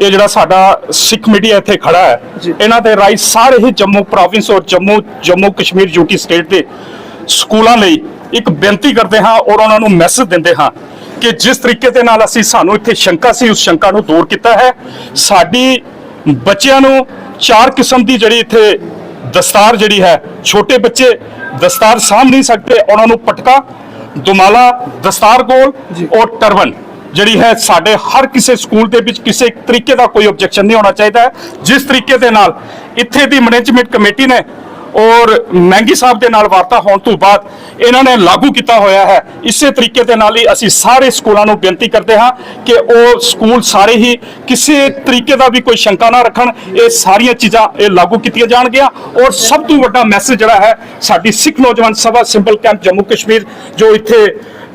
ਇਹ ਜਿਹੜਾ ਸਾਡਾ ਸਿੱਖ ਮੀਡੀਆ ਇੱਥੇ ਖੜਾ ਹੈ ਇਹਨਾਂ ਦੇ ਰਾਹੀਂ ਸਾਰੇ ਹੀ ਜੰਮੂ ਪ੍ਰੋਵਿੰਸ ਔਰ ਜੰਮੂ ਜੰਮੂ ਕਸ਼ਮੀਰ ਯੂਟੀ ਸਟੇਟ ਦੇ ਸਕੂਲਾਂ ਲਈ ਇੱਕ ਬੇਨਤੀ ਕਰਦੇ ਹਾਂ ਔਰ ਉਹਨਾਂ ਨੂੰ ਮੈਸੇਜ ਦਿੰਦੇ ਹਾਂ ਕਿ ਜਿਸ ਤਰੀਕੇ ਦੇ ਨਾਲ ਅਸੀਂ ਸਾਨੂੰ ਇੱਥੇ ਸ਼ੰਕਾ ਸੀ ਉਸ ਸ਼ੰਕਾ ਨੂੰ ਦੂਰ ਕੀਤਾ ਹੈ ਸਾਡੀ ਬੱਚਿਆਂ ਨੂੰ ਚਾਰ ਕਿਸਮ ਦੀ ਜਿਹੜੀ ਇੱਥੇ ਦਸਤਾਰ ਜਿਹੜੀ ਹੈ ਛੋਟੇ ਬੱਚੇ ਦਸਤਾਰ ਸਾਂਭ ਨਹੀਂ ਸਕਦੇ ਉਹਨਾਂ ਨੂੰ ਪਟਕਾ ਦੁਮਾਲਾ ਦਸਤਾਰ ਗੋਲ ਔਰ ਟਰਬਨ ਜਿਹੜੀ ਹੈ ਸਾਡੇ ਹਰ ਕਿਸੇ ਸਕੂਲ ਦੇ ਵਿੱਚ ਕਿਸੇ ਤਰੀਕੇ ਦਾ ਕੋਈ ਆਬਜੈਕਸ਼ਨ ਨਹੀਂ ਹੋਣਾ ਚਾਹੀਦਾ। ਜਿਸ ਤਰੀਕੇ ਦੇ ਨਾਲ ਇੱਥੇ ਦੀ ਮੈਨੇਜਮੈਂਟ ਕਮੇਟੀ ਨੇ ਔਰ ਮਹਿੰਗੀ ਸਾਹਿਬ ਦੇ ਨਾਲ ਵਾਰਤਾ ਹੋਣ ਤੋਂ ਬਾਅਦ ਇਹਨਾਂ ਨੇ ਲਾਗੂ ਕੀਤਾ ਹੋਇਆ ਹੈ। ਇਸੇ ਤਰੀਕੇ ਦੇ ਨਾਲ ਹੀ ਅਸੀਂ ਸਾਰੇ ਸਕੂਲਾਂ ਨੂੰ ਬੇਨਤੀ ਕਰਦੇ ਹਾਂ ਕਿ ਉਹ ਸਕੂਲ ਸਾਰੇ ਹੀ ਕਿਸੇ ਤਰੀਕੇ ਦਾ ਵੀ ਕੋਈ ਸ਼ੰਕਾ ਨਾ ਰੱਖਣ। ਇਹ ਸਾਰੀਆਂ ਚੀਜ਼ਾਂ ਇਹ ਲਾਗੂ ਕੀਤੀਆਂ ਜਾਣਗੀਆਂ। ਔਰ ਸਭ ਤੋਂ ਵੱਡਾ ਮੈਸੇਜ ਜਿਹੜਾ ਹੈ, ਸਾਡੀ ਸਿੱਖ ਨੌਜਵਾਨ ਸਭਾ ਸਿੰਪਲ ਕੈਂਪ ਜੰਮੂ ਕਸ਼ਮੀਰ ਜੋ ਇੱਥੇ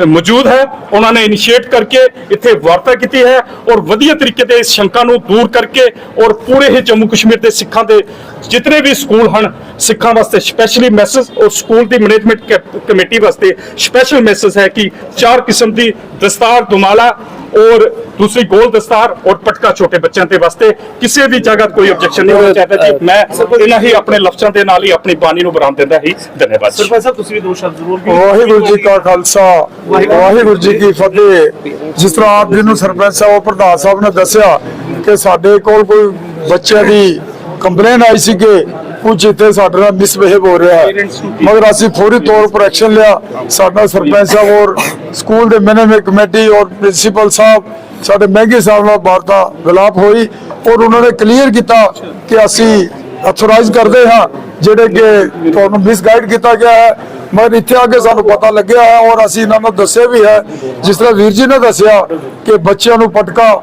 ਮੌਜੂਦ ਹੈ। ਉਹਨਾਂ ਨੇ ਇਨੀਸ਼ੀਏਟ ਕਰਕੇ ਇੱਥੇ ਵਾਰਤਾ ਕੀਤੀ ਹੈ ਔਰ ਵਧੀਆ ਤਰੀਕੇ ਤੇ ਇਸ ਸ਼ੰਕਾ ਨੂੰ ਦੂਰ ਕਰਕੇ ਔਰ ਪੂਰੇ ਹੀ ਜੰਮੂ ਕਸ਼ਮੀਰ ਦੇ ਸਿੱਖਾਂ ਦੇ ਜਿਤਨੇ ਵੀ ਸਕੂਲ ਹਨ ਸਿੱਖਾਂ ਵਾਸਤੇ ਸਪੈਸ਼ਲੀ ਮੈਸੇਜ ਔਰ ਸਕੂਲ ਦੀ ਮੈਨੇਜਮੈਂਟ ਕਮੇਟੀ ਵਾਸਤੇ ਸਪੈਸ਼ਲ ਮੈਸੇਜ ਹੈ ਕਿ ਚਾਰ ਕਿਸਮ ਦੀ ਦਸਤਾਰ ਦੁਮਾਲਾ ਔਰ ਦੂਸਰੀ ਗੋਲ ਦਸਤਾਰ ਔਰ ਪਟਕਾ ਛੋਟੇ ਬੱਚਿਆਂ ਦੇ ਵਾਸਤੇ ਕਿਸੇ ਵੀ ਜਗ੍ਹਾ ਕੋਈ ਆਬਜੈਕਸ਼ਨ ਨਹੀਂ ਹੋਣਾ ਚਾਹੀਦਾ ਜੀ। ਮੈਂ ਇਹਨਾਂ ਹੀ ਆਪਣੇ ਲਫ਼ਜ਼ਾਂ ਦੇ ਨਾਲ ਹੀ ਆਪਣੀ ਬਾਣੀ ਨੂੰ ਬਰਾਮ ਦਿੰਦਾ ਹੀ ਧੰਨਵਾਦ। ਸਰਪੰਚ ਸਾਹਿਬ ਤੁਸੀਂ ਵੀ ਦੋ ਸ਼ਬਦ ਜ਼ਰੂਰ ਵਾਹਿਗੁਰੂ ਜੀ ਕਾ ਖਾਲਸਾ ਵਾਹਿਗੁਰੂ ਜੀ ਕੀ ਫਤਿਹ। ਜਿਸ ਤਰ੍ਹਾਂ ਆਪ ਜੀ ਨੂੰ ਸਰਪੰਚ ਸਾਹਿਬ ਪ੍ਰਧਾਨ ਸਾਹਿਬ ਨੇ ਦੱਸਿਆ ਕਿ ਸਾਡੇ ਕੋਲ ਕੋਈ ਬੱਚਿਆਂ ਦੀ ਕੰਪਲੇਨ ਆਈ ਸੀ ਕਿ ਕੁਝ ਇੱਥੇ ਸਾਡੇ ਨਾਲ ਮਿਸਬਿਹੇਵ ਹੋ ਰਿਹਾ ਹੈ। ਮਗਰ ਅਸੀਂ ਫੌਰੀ ਤੌਰ ਪਰ ਐਕਸ਼ਨ ਲਿਆ। ਸਾਡਾ ਸਰਪੰਚ ਸਾਹਿਬ ਔਰ ਸਕੂਲ ਦੇ ਮੈਨੇਜਮੈਂਟ ਕਮੇਟੀ ਔਰ ਪ੍ਰਿੰਸੀਪਲ ਸਾਹਿਬ ਸਾਡੇ ਮਹਿੰਗੇ ਸਾਹਿਬ ਨਾਲ ਵਾਰਤਾ ਵਿਲਾਪ ਹੋਈ ਔਰ ਉਹਨਾਂ ਨੇ ਕਲੀਅਰ ਕੀਤਾ ਕਿ ਅਸੀਂ ਅਥੋਰਾਈਜ਼ ਕਰਦੇ ਹਾਂ। ਜਿਹੜੇ ਕਿ ਤੁਹਾਨੂੰ ਮਿਸਗਾਈਡ ਕੀਤਾ ਗਿਆ ਹੈ, ਮਗਰ ਇੱਥੇ ਆ ਕੇ ਸਾਨੂੰ ਪਤਾ ਲੱਗਿਆ ਹੈ ਔਰ ਅਸੀਂ ਇਹਨਾਂ ਨੂੰ ਦੱਸਿਆ ਵੀ ਹੈ, ਜਿਸ ਤਰ੍ਹਾਂ ਵੀਰ ਜੀ ਨੇ ਦੱਸਿਆ ਕਿ ਬੱਚਿਆਂ ਨੂੰ ਪਟਕਾ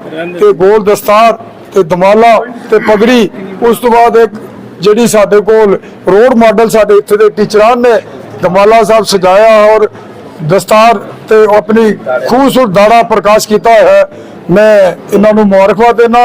ਤੇ ਗੋਲ ਦਸਤਾਰ ਤੇ ਦਮਾਲਾ ਤੇ ਪਗੜੀ, ਉਸ ਤੋਂ ਬਾਅਦ ਇੱਕ ਜਿਹੜੀ ਸਾਡੇ ਕੋਲ ਰੋਡ ਮਾਡਲ ਸਾਡੇ ਇੱਥੇ ਦੇ ਟੀਚਰਾਂ ਨੇ ਦਮਾਲਾ ਸਾਹਿਬ ਸਜਾਇਆ ਔਰ ਦਸਤਾਰ ਤੇ ਆਪਣੀ ਖੂਬਸੂਰਤ ਦਾੜਾ ਪ੍ਰਕਾਸ਼ ਕੀਤਾ ਹੈ। ਮੈਂ ਇਹਨਾਂ ਨੂੰ ਮੁਬਾਰਕਬਾਦ ਦੇਣਾ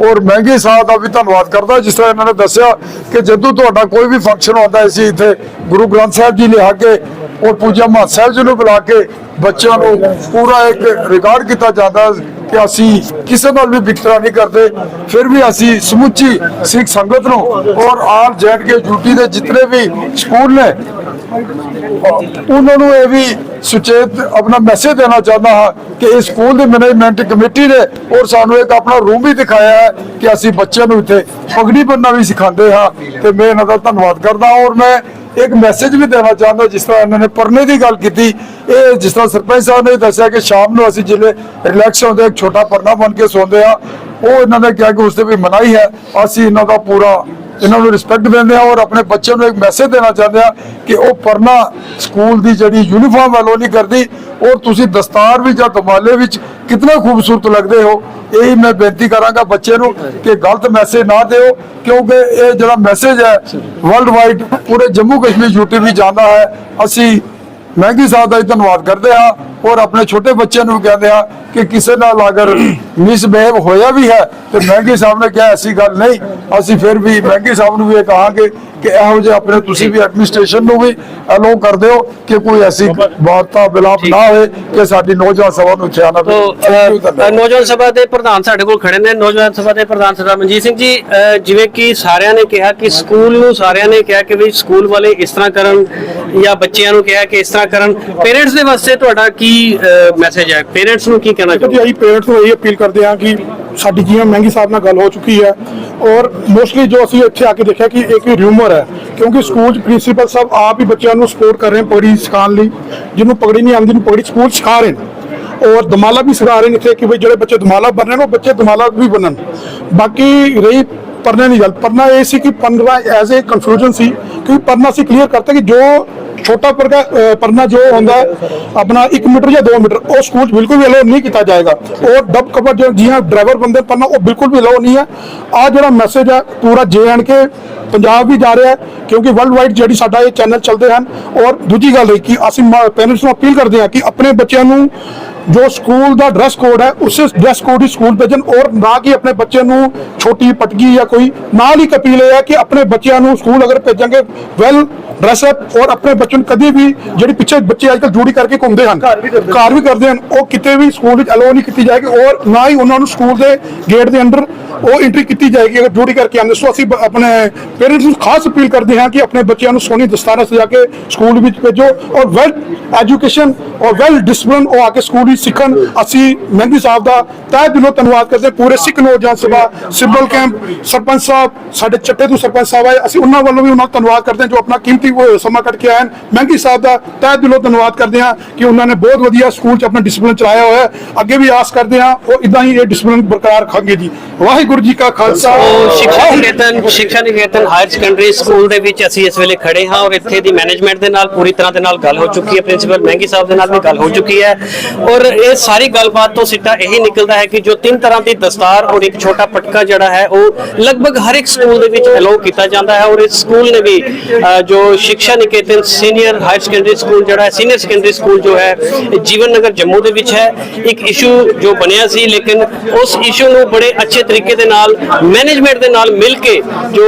ਔਰ ਮਹਿੰਗੀ ਸਾਹਿਬ ਦਾ ਵੀ ਧੰਨਵਾਦ ਕਰਦਾ ਜਿਸ ਤਰ੍ਹਾਂ ਇਹਨਾਂ ਨੇ ਦੱਸਿਆ ਕਿ ਜਦੋਂ ਤੁਹਾਡਾ ਕੋਈ ਵੀ ਫੰਕਸ਼ਨ ਹੁੰਦਾ ਹੈ, ਇੱਥੇ ਗੁਰੂ ਗ੍ਰੰਥ ਸਾਹਿਬ ਜੀ ਲਿਆ ਕੇ ਔਰ ਪੂਜਾ ਮਹੰਤ ਸਾਹਿਬ ਜੀ ਨੂੰ ਬੁਲਾ ਕੇ ਬੱਚਿਆਂ ਨੂੰ ਪੂਰਾ ਇੱਕ ਰਿਕਾਰਡ ਕੀਤਾ ਜਾਂਦਾ ਕਿ ਅਸੀਂ ਕਿਸੇ ਨਾਲ ਵੀ ਵਿਤਕਰਾ ਨਹੀਂ ਕਰਦੇ ਫਿਰ ਵੀ ਅਸੀਂ ਸਮੁੱਚੀ ਸਿੱਖ ਸੰਗਤ ਨੂੰ ਔਰ ਆਲ ਜੈਡ ਕੇ ਯੂਟੀ ਦੇ ਜਿਤਨੇ ਵੀ ਸਕੂਲ ਨੇ ਉਹਨਾਂ ਨੂੰ ਇਹ ਵੀ ਸੁਚੇਤ ਆਪਣਾ ਮੈਸੇਜ ਦੇਣਾ ਚਾਹੁੰਦਾ ਹਾਂ ਕਿ ਇਸ ਸਕੂਲ ਦੀ ਮੈਨੇਜਮੈਂਟ ਕਮੇਟੀ ਨੇ ਔਰ ਸਾਨੂੰ ਇੱਕ ਆਪਣਾ ਰੂਮ ਵੀ ਦਿਖਾਇਆ ਹੈ ਕਿ ਅਸੀਂ ਬੱਚਿਆਂ ਨੂੰ ਇੱਥੇ ਪਗੜੀ ਬੰਨਣਾ ਵੀ ਸਿਖਾਉਂਦੇ ਹਾਂ ਤੇ ਮੈਂ ਇਹਨਾਂ ਦਾ ਧੰਨਵਾਦ ਕਰਦਾ ਔਰ ਮੈਂ ਇੱਕ ਮੈਸੇਜ ਵੀ ਦੇਣਾ ਚਾਹੁੰਦਾ ਜਿਸ ਤਰ੍ਹਾਂ ਇਹਨਾਂ ਨੇ ਪਰਨੇ ਦੀ ਗੱਲ ਕੀਤੀ। ਇਹ ਜਿਸ ਤਰ੍ਹਾਂ ਸਰਪੰਚ ਸਾਹਿਬ ਨੇ ਦੱਸਿਆ ਕਿ ਸ਼ਾਮ ਨੂੰ ਅਸੀਂ ਜਿਲੇ ਰਿਲੈਕਸ ਹੁੰਦੇ ਇੱਕ ਛੋਟਾ ਪਰਨਾ ਬਣ ਕੇ ਸੌਂਦੇ ਆ ਉਹ ਇਹਨਾਂ ਨੇ ਕਿਹਾ ਕਿ ਉਸ ਤੇ ਵੀ ਮਨਾਹੀ ਹੈ। ਅਸੀਂ ਇਹਨਾਂ ਦਾ ਪੂਰਾ ਇਹਨਾਂ ਨੂੰ ਰਿਸਪੈਕਟ ਦਿੰਦੇ ਆ ਔਰ ਆਪਣੇ ਬੱਚਿਆਂ ਨੂੰ ਇੱਕ ਮੈਸੇਜ ਦੇਣਾ ਚਾਹੁੰਦੇ ਆ ਕਿ ਉਹ ਪਰਨਾ ਸਕੂਲ ਦੀ ਜਿਹੜੀ ਯੂਨੀਫਾਰਮ ਵੱਲੋਂ ਨਹੀਂ ਕਰਦੀ ਔਰ ਤੁਸੀਂ ਦਸਤਾਰ ਵਿੱਚ ਜਾਂ ਦਮਾਲੇ ਵਿੱਚ ਕਿੰਨਾ ਖੂਬਸੂਰਤ ਲੱਗਦੇ ਹੋ। ਇਹੀ ਮੈਂ ਬੇਨਤੀ ਕਰਾਂਗਾ ਬੱਚੇ ਨੂੰ ਕਿ ਗਲਤ ਮੈਸੇਜ ਨਾ ਦਿਓ, ਕਿਉਂਕਿ ਇਹ ਜਿਹੜਾ ਮੈਸੇਜ ਹੈ ਵਰਲਡ ਵਾਈਡ ਪੂਰੇ ਜੰਮੂ ਕਸ਼ਮੀਰ ਯੂਟੀ ਵੀ ਜਾਂਦਾ ਹੈ। ਅਸੀਂ ਮਹਿੰਗੀ ਸਾਹਿਬ ਦਾ ਧੰਨਵਾਦ ਕਰਦੇ ਹਾਂ ਔਰ ਆਪਣੇ ਛੋਟੇ ਬੱਚਿਆਂ ਨੂੰ ਕਹਿੰਦੇ ਹਾਂ ਕਿ ਕਿਸੇ ਨਾਲ ਅਗਰ ਮਿਸਬਿਹੇਵ ਹੋਇਆ ਵੀ ਹੈ ਤੇ ਮਹਿੰਗੀ ਸਾਹਿਬ ਨੇ ਕਿਹਾ ਐਸੀ ਗੱਲ ਨਹੀਂ ਅਸੀਂ ਫਿਰ ਵੀ ਮਹਿੰਗੀ ਸਾਹਿਬ ਨੂੰ ਵੀ ਇਹ ਕਹਾਂਗੇ ਕਿ ਇਹੋ ਜਿਹੇ ਆਪਣੇ ਤੁਸੀਂ ਵੀ ਐਡਮਿਨਿਸਟ੍ਰੇਸ਼ਨ ਨੂੰ ਵੀ ਅਲਾਉ ਕਰ ਦਿਓ ਕਿ ਕੋਈ ਐਸੀ ਵਾਰਤਾ ਬਿਲਾਪ ਨਾ ਹੋਏ ਕਿ ਸਾਡੀ ਨੌਜਵਾਨ ਸਭਾ ਨੂੰ ਧੰਨਵਾਦ। ਨੌਜਵਾਨ ਸਭਾ ਦੇ ਪ੍ਰਧਾਨ ਸਾਡੇ ਕੋਲ ਖੜੇ ਨੇ ਨੌਜਵਾਨ ਸਭਾ ਦੇ ਪ੍ਰਧਾਨ ਸਰਦਾਰ ਮਨਜੀਤ ਸਿੰਘ ਜੀ ਜਿਵੇਂ ਕਿ ਸਾਰਿਆਂ ਨੇ ਕਿਹਾ ਕਿ ਸਕੂਲ ਨੂੰ ਸਾਰਿਆਂ ਨੇ ਕਿਹਾ ਕਿ ਵੀ ਸਕੂਲ ਵਾਲੇ ਇਸ ਤਰ੍ਹਾਂ ਕਰਨ ਜਾਂ ਬੱਚਿਆਂ ਨੂੰ ਕਿਹਾ ਕਿ ਇਸ ਤਰ੍ਹਾਂ ਕਰਨ। ਪੇਰੈਂਟਸ ਦੇ ਵਾਸਤੇ ਤੁਹਾਡਾ ਕੀ ਮੈਸੇਜ ਹੈ? ਪੇਰੈਂਟਸ ਨੂੰ ਕੀ ਕਹਿਣਾ ਜੀ ਚਾਹੁੰਦੇ ਅਸੀਂ ਪੇਰੈਂਟਸ ਨੂੰ ਇਹ ਅਪੀਲ ਕਰਦੇ ਹਾਂ ਕਿ ਸਾਡੀ ਜਿਵੇਂ ਮਹਿੰਗੀ ਸਾਹਿਬ ਨਾਲ ਗੱਲ ਹੋ ਚੁੱਕੀ ਹੈ ਔਰ ਮੋਸਟਲੀ ਜੋ ਅਸੀਂ ਇੱਥੇ ਆ ਕੇ ਦੇਖਿਆ ਕਿ ਇੱਕ ਰਿਊਮਰ ਹੈ ਕਿਉਂਕਿ ਸਕੂਲ ਚ ਪ੍ਰਿੰਸੀਪਲ ਸਾਹਿਬ ਆਪ ਹੀ ਬੱਚਿਆਂ ਨੂੰ ਸਪੋਰਟ ਕਰ ਰਹੇ ਹਨ ਪਗੜੀ ਸਿਖਾਉਣ ਲਈ ਜਿਹਨੂੰ ਪਗੜੀ ਨਹੀਂ ਆਉਂਦੀ ਨੂੰ ਪਗੜੀ ਸਕੂਲ ਸਿਖਾ ਰਹੇ ਨੇ। ਔਰ ਦਮਾਲਾ ਵੀ ਸਿਖਾ ਰਹੇ ਨੇ ਇੱਥੇ ਕਿ ਵੀ ਜਿਹੜੇ ਬੱਚੇ ਦਮਾਲਾ ਬਣ ਰਹੇ ਨੇ ਉਹ ਬੱਚੇ ਦਮਾਲਾ ਵੀ ਬਣਨ। ਬਾਕੀ ਰਹੀ ਪੜ੍ਹਨੇ ਦੀ ਗੱਲ। ਪੜ੍ਹਨਾ ਇਹ ਸੀ ਕਿ ਪੜ੍ਹਨਾ ਐਜ਼ ਏ ਕਨਫਿਊਜ਼ਨ ਸੀ ਕਿ ਪੜ੍ਹਨਾ ਸੀ ਕਲੀਅਰ ਕਰਤਾ ਕਿ ਜੋ ਛੋਟਾ ਪਰਗਾ ਜੋ ਹੁੰਦਾ, ਆਪਣਾ 1 ਮੀਟਰ ਜਾਂ 2 ਮੀਟਰ, ਉਹ ਸਕੂਲ 'ਚ ਬਿਲਕੁਲ ਵੀ ਅਲਾਉ ਨਹੀਂ ਕੀਤਾ ਜਾਏਗਾ। ਉਹ ਡਬ ਕਵਰ ਜੋ ਜੀਆਂ ਡਰਾਈਵਰ ਬੰਦੇ ਪੜਨਾ ਉਹ ਬਿਲਕੁਲ ਵੀ ਅਲਾਉ ਨਹੀਂ ਹੈ। ਆ ਜਿਹੜਾ ਮੈਸੇਜ ਹੈ ਪੂਰਾ ਜੇ ਐਂਡ ਕੇ ਪੰਜਾਬ ਵੀ ਜਾ ਰਿਹਾ ਹੈ, ਕਿਉਂਕਿ ਵਰਲਡ ਵਾਈਡ ਜਿਹੜੀ ਸਾਡਾ ਇਹ ਚੈਨਲ ਚੱਲਦੇ ਹਨ। ਔਰ ਦੂਜੀ ਗੱਲ ਇਹ ਕਿ ਅਸੀਂ ਪੇਰੈਂਟਸ ਨੂੰ ਅਪੀਲ ਕਰਦੇ ਹਾਂ ਕਿ ਆਪਣੇ ਬੱਚਿਆਂ ਨੂੰ ਜੋ ਸਕੂਲ ਦਾ ਡਰੈਸ ਕੋਡ ਹੈ ਉਸੇ ਡਰੈਸ ਕੋਡ ਹੀ ਸਕੂਲ ਭੇਜਣ ਔਰ ਨਾ ਕਿ ਆਪਣੇ ਬੱਚੇ ਨੂੰ ਛੋਟੀ ਪਟਕੀ ਜਾਂ ਕੋਈ ਨਾਲ ਹੀ ਇਹ ਹੈ ਕਿ ਆਪਣੇ ਬੱਚਿਆਂ ਨੂੰ ਸਕੂਲ ਅਗਰ ਭੇਜਾਂਗੇ ਵੈਲ ਡਰੈਸ ਅਪ ਔਰ ਆਪਣੇ ਬੱਚੇ ਨੂੰ ਕਦੇ ਵੀ ਜਿਹੜੀ ਪਿੱਛੇ ਬੱਚੇ ਅੱਜਕੱਲ ਜੂੜੀ ਕਰਕੇ ਘੁੰਮਦੇ ਹਨ ਘਰ ਵੀ ਕਰਦੇ ਹਨ ਉਹ ਕਿਤੇ ਵੀ ਸਕੂਲ ਵਿੱਚ ਅਲਾਉ ਨਹੀਂ ਕੀਤੀ ਜਾਏਗੀ ਔਰ ਨਾ ਹੀ ਉਹਨਾਂ ਨੂੰ ਸਕੂਲ ਦੇ ਗੇਟ ਦੇ ਅੰਦਰ ਉਹ ਐਂਟਰੀ ਕੀਤੀ ਜਾਏਗੀ ਅਗਰ ਜੂੜੀ ਕਰਕੇ ਆਉਂਦੇ। ਸੋ ਅਸੀਂ ਆਪਣੇ ਪੇਰੈਂਟਸ ਨੂੰ ਖਾਸ ਅਪੀਲ ਕਰਦੇ ਹਾਂ ਕਿ ਆਪਣੇ ਬੱਚਿਆਂ ਨੂੰ ਸੋਹਣੀ ਦਸਤਾਰਾਂ ਸਜਾ ਕੇ ਸਕੂਲ ਵਿੱਚ ਭੇਜੋ ਔਰ ਵੈਲ ਐਜੂਕੇਸ਼ਨ ਔਰ ਵੈਲ ਡਿਸਪਲਿਨ ਉਹ ਆ ਕੇ ਸਕੂਲ ਵਿੱਚ ਸਿੱਖਣ ਅਸੀਂ ਮਹਿੰਦੀ ਸਾਹਿਬ ਦਾ ਤਹਿ ਦਿਲੋਂ ਧੰਨਵਾਦ ਕਰਦੇ ਹਾਂ। ਪੂਰੇ ਸਿੱਖ ਨੌਜਵਾਨ ਸਭਾ ਸਿਬਲ ਕੈਂਪ ਸਰਪੰਚ ਸਾਹਿਬ ਸਾਡੇ ਚੱਟੇ ਤੋਂ ਸਰਪੰਚ ਸਾਹਿਬ ਆਏ। ਅਸੀਂ ਉਹਨਾਂ ਵੱਲੋਂ ਵੀ ਉਹਨਾਂ ਦਾ ਧੰਨਵਾਦ ਕਰਦੇ ਹਾਂ ਜੋ ਆਪਣਾ ਕੀਮਤੀ ਸਮਾਂ ਕੱਢ ਕੇ ਆਏ ਮਹਿੰਦੀ ਸਾਹਿਬ ਦਾ ਤਹਿ ਦਿਲੋਂ ਧੰਨਵਾਦ ਕਰਦੇ ਹਾਂ ਕਿ ਉਹਨਾਂ ਨੇ ਬਹੁਤ ਵਧੀਆ ਸਕੂਲ 'ਚ ਆਪਣਾ ਡਿਸਪਲਿਨ ਚਲਾਇਆ ਹੋਇਆ ਅੱਗੇ ਵੀ ਆਸ ਕਰਦੇ ਹਾਂ ਉਹ ਇਦਾਂ ਹੀ ਇਹ ਡਿਸਪਲਿਨ ਬਰਕਰਾਰ ਰੱਖਾਂਗੇ ਜੀ। ਵਾਹਿਗੁਰੂ ਜੀ ਕਾ ਖਾਲਸਾ। ਸਿੱਖਿਆ ਨਿਕੇਤਨ ਸਿੱਖਿਆ ਨਿਕੇਤਨ ਹਾਇਰ ਸੈਕੰਡਰੀ ਸਕੂਲ ਦੇ ਵਿੱਚ ਅਸੀਂ ਇਸ ਵੇਲੇ ਖੜੇ ਹਾਂ ਔਰ ਇੱਥੇ ਦੀ ਮੈਨੇਜਮੈਂਟ ਦੇ ਨਾਲ ਪੂਰੀ ਤਰ੍ਹਾਂ ਦੇ ਨਾਲ ਗੱਲ ਹੋ ਚੁੱਕੀ ਹੈ। ਪ੍ਰਿੰਸੀਪਲ ਮਹਿੰਗੀ ਸਾਹਿਬ ਦੇ ਨਾਲ ਵੀ ਗੱਲ ਹੋ ਚੁੱਕੀ ਹੈ। ਔਰ ਇਹ ਸਾਰੀ ਗੱਲਬਾਤ ਤੋਂ ਸਿੱਟਾ ਇਹੀ ਨਿਕਲਦਾ ਹੈ ਕਿ ਜੋ ਤਿੰਨ ਤਰ੍ਹਾਂ ਦੀ ਦਸਤਾਰ ਔਰ ਇੱਕ ਛੋਟਾ ਪਟਕਾ ਜਿਹੜਾ ਹੈ, ਉਹ ਲਗਭਗ ਹਰ ਇੱਕ ਸਕੂਲ ਦੇ ਵਿੱਚ ਅਲਾਉ ਕੀਤਾ ਜਾਂਦਾ ਹੈ ਔਰ ਇਸ ਸਕੂਲ ਨੇ ਵੀ ਜੋ Sikhya Niketan senior higher secondary school ਜਿਹੜਾ ਹੈ ਸੀਨੀਅਰ ਸੈਕੰਡਰੀ ਸਕੂਲ ਜੋ ਹੈ, ਜੀਵਨ ਨਗਰ ਜੰਮੂ ਦੇ ਵਿੱਚ ਹੈ। ਇੱਕ ਇਸ਼ੂ ਜੋ ਬਣਿਆ ਸੀ, ਲੇਕਿਨ ਉਸ ਇਸ਼ੂ ਨੂੰ ਬੜੇ ਅੱਛੇ ਤਰੀਕੇ ਦੇ ਨਾਲ ਮੈਨੇਜਮੈਂਟ ਦੇ ਨਾਲ ਮਿਲ ਕੇ ਜੋ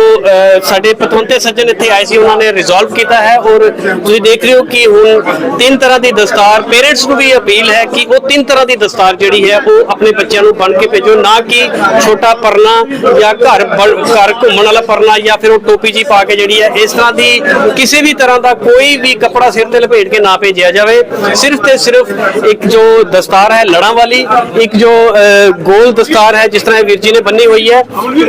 ਸਾਡੇ ਪਤਵੰਤੇ ਸੱਜਣ ਇੱਥੇ ਆਏ ਸੀ, ਉਹਨਾਂ ਨੇ ਰਿਜ਼ੋਲਵ ਕੀਤਾ ਹੈ ਔਰ ਤੁਸੀਂ ਦੇਖ ਰਹੇ ਹੋ ਕਿ ਹੁਣ ਤਿੰਨ ਤਰ੍ਹਾਂ ਦੀ ਦਸਤਾਰ ਪੇਰੈਂਟਸ ਨੂੰ ਵੀ ਅਪੀਲ ਹੈ ਕਿ ਉਹ ਤਿੰਨ ਤਰ੍ਹਾਂ ਦੀ ਦਸਤਾਰ ਜਿਹੜੀ ਹੈ ਉਹ ਆਪਣੇ ਬੱਚਿਆਂ ਨੂੰ ਬਣ ਕੇ ਭੇਜੋ। ਨਾ ਕਿ ਛੋਟਾ ਪਰਨਾ ਜਾਂ ਘਰ ਘਰ ਘੁੰਮਣ ਵਾਲਾ ਪਰਨਾ ਜਾਂ ਫਿਰ ਉਹ ਟੋਪੀ ਜੀ ਪਾ ਕੇ ਜਿਹੜੀ ਹੈ ਇਸ ਤਰ੍ਹਾਂ ਦੀ ਕਿਸੇ ਵੀ ਤਰ੍ਹਾਂ ਦਾ ਕੋਈ ਵੀ ਕੱਪੜਾ ਸਿਰ ਤੇ ਲਪੇਟ ਕੇ ਨਾ ਭੇਜਿਆ ਜਾਵੇ। ਸਿਰਫ ਤੇ ਸਿਰਫ ਇੱਕ ਜੋ ਦਸਤਾਰ ਹੈ ਲੜਾਂ ਵਾਲੀ ਇੱਕ ਜੋ ਅ, ਗੋਲ ਦਸਤਾਰ ਹੈ ਜਿਸ ਤਰ੍ਹਾਂ ਵੀਰ ਜੀ ਨੇ ਬੰਨੀ ਹੋਈ ਹੈ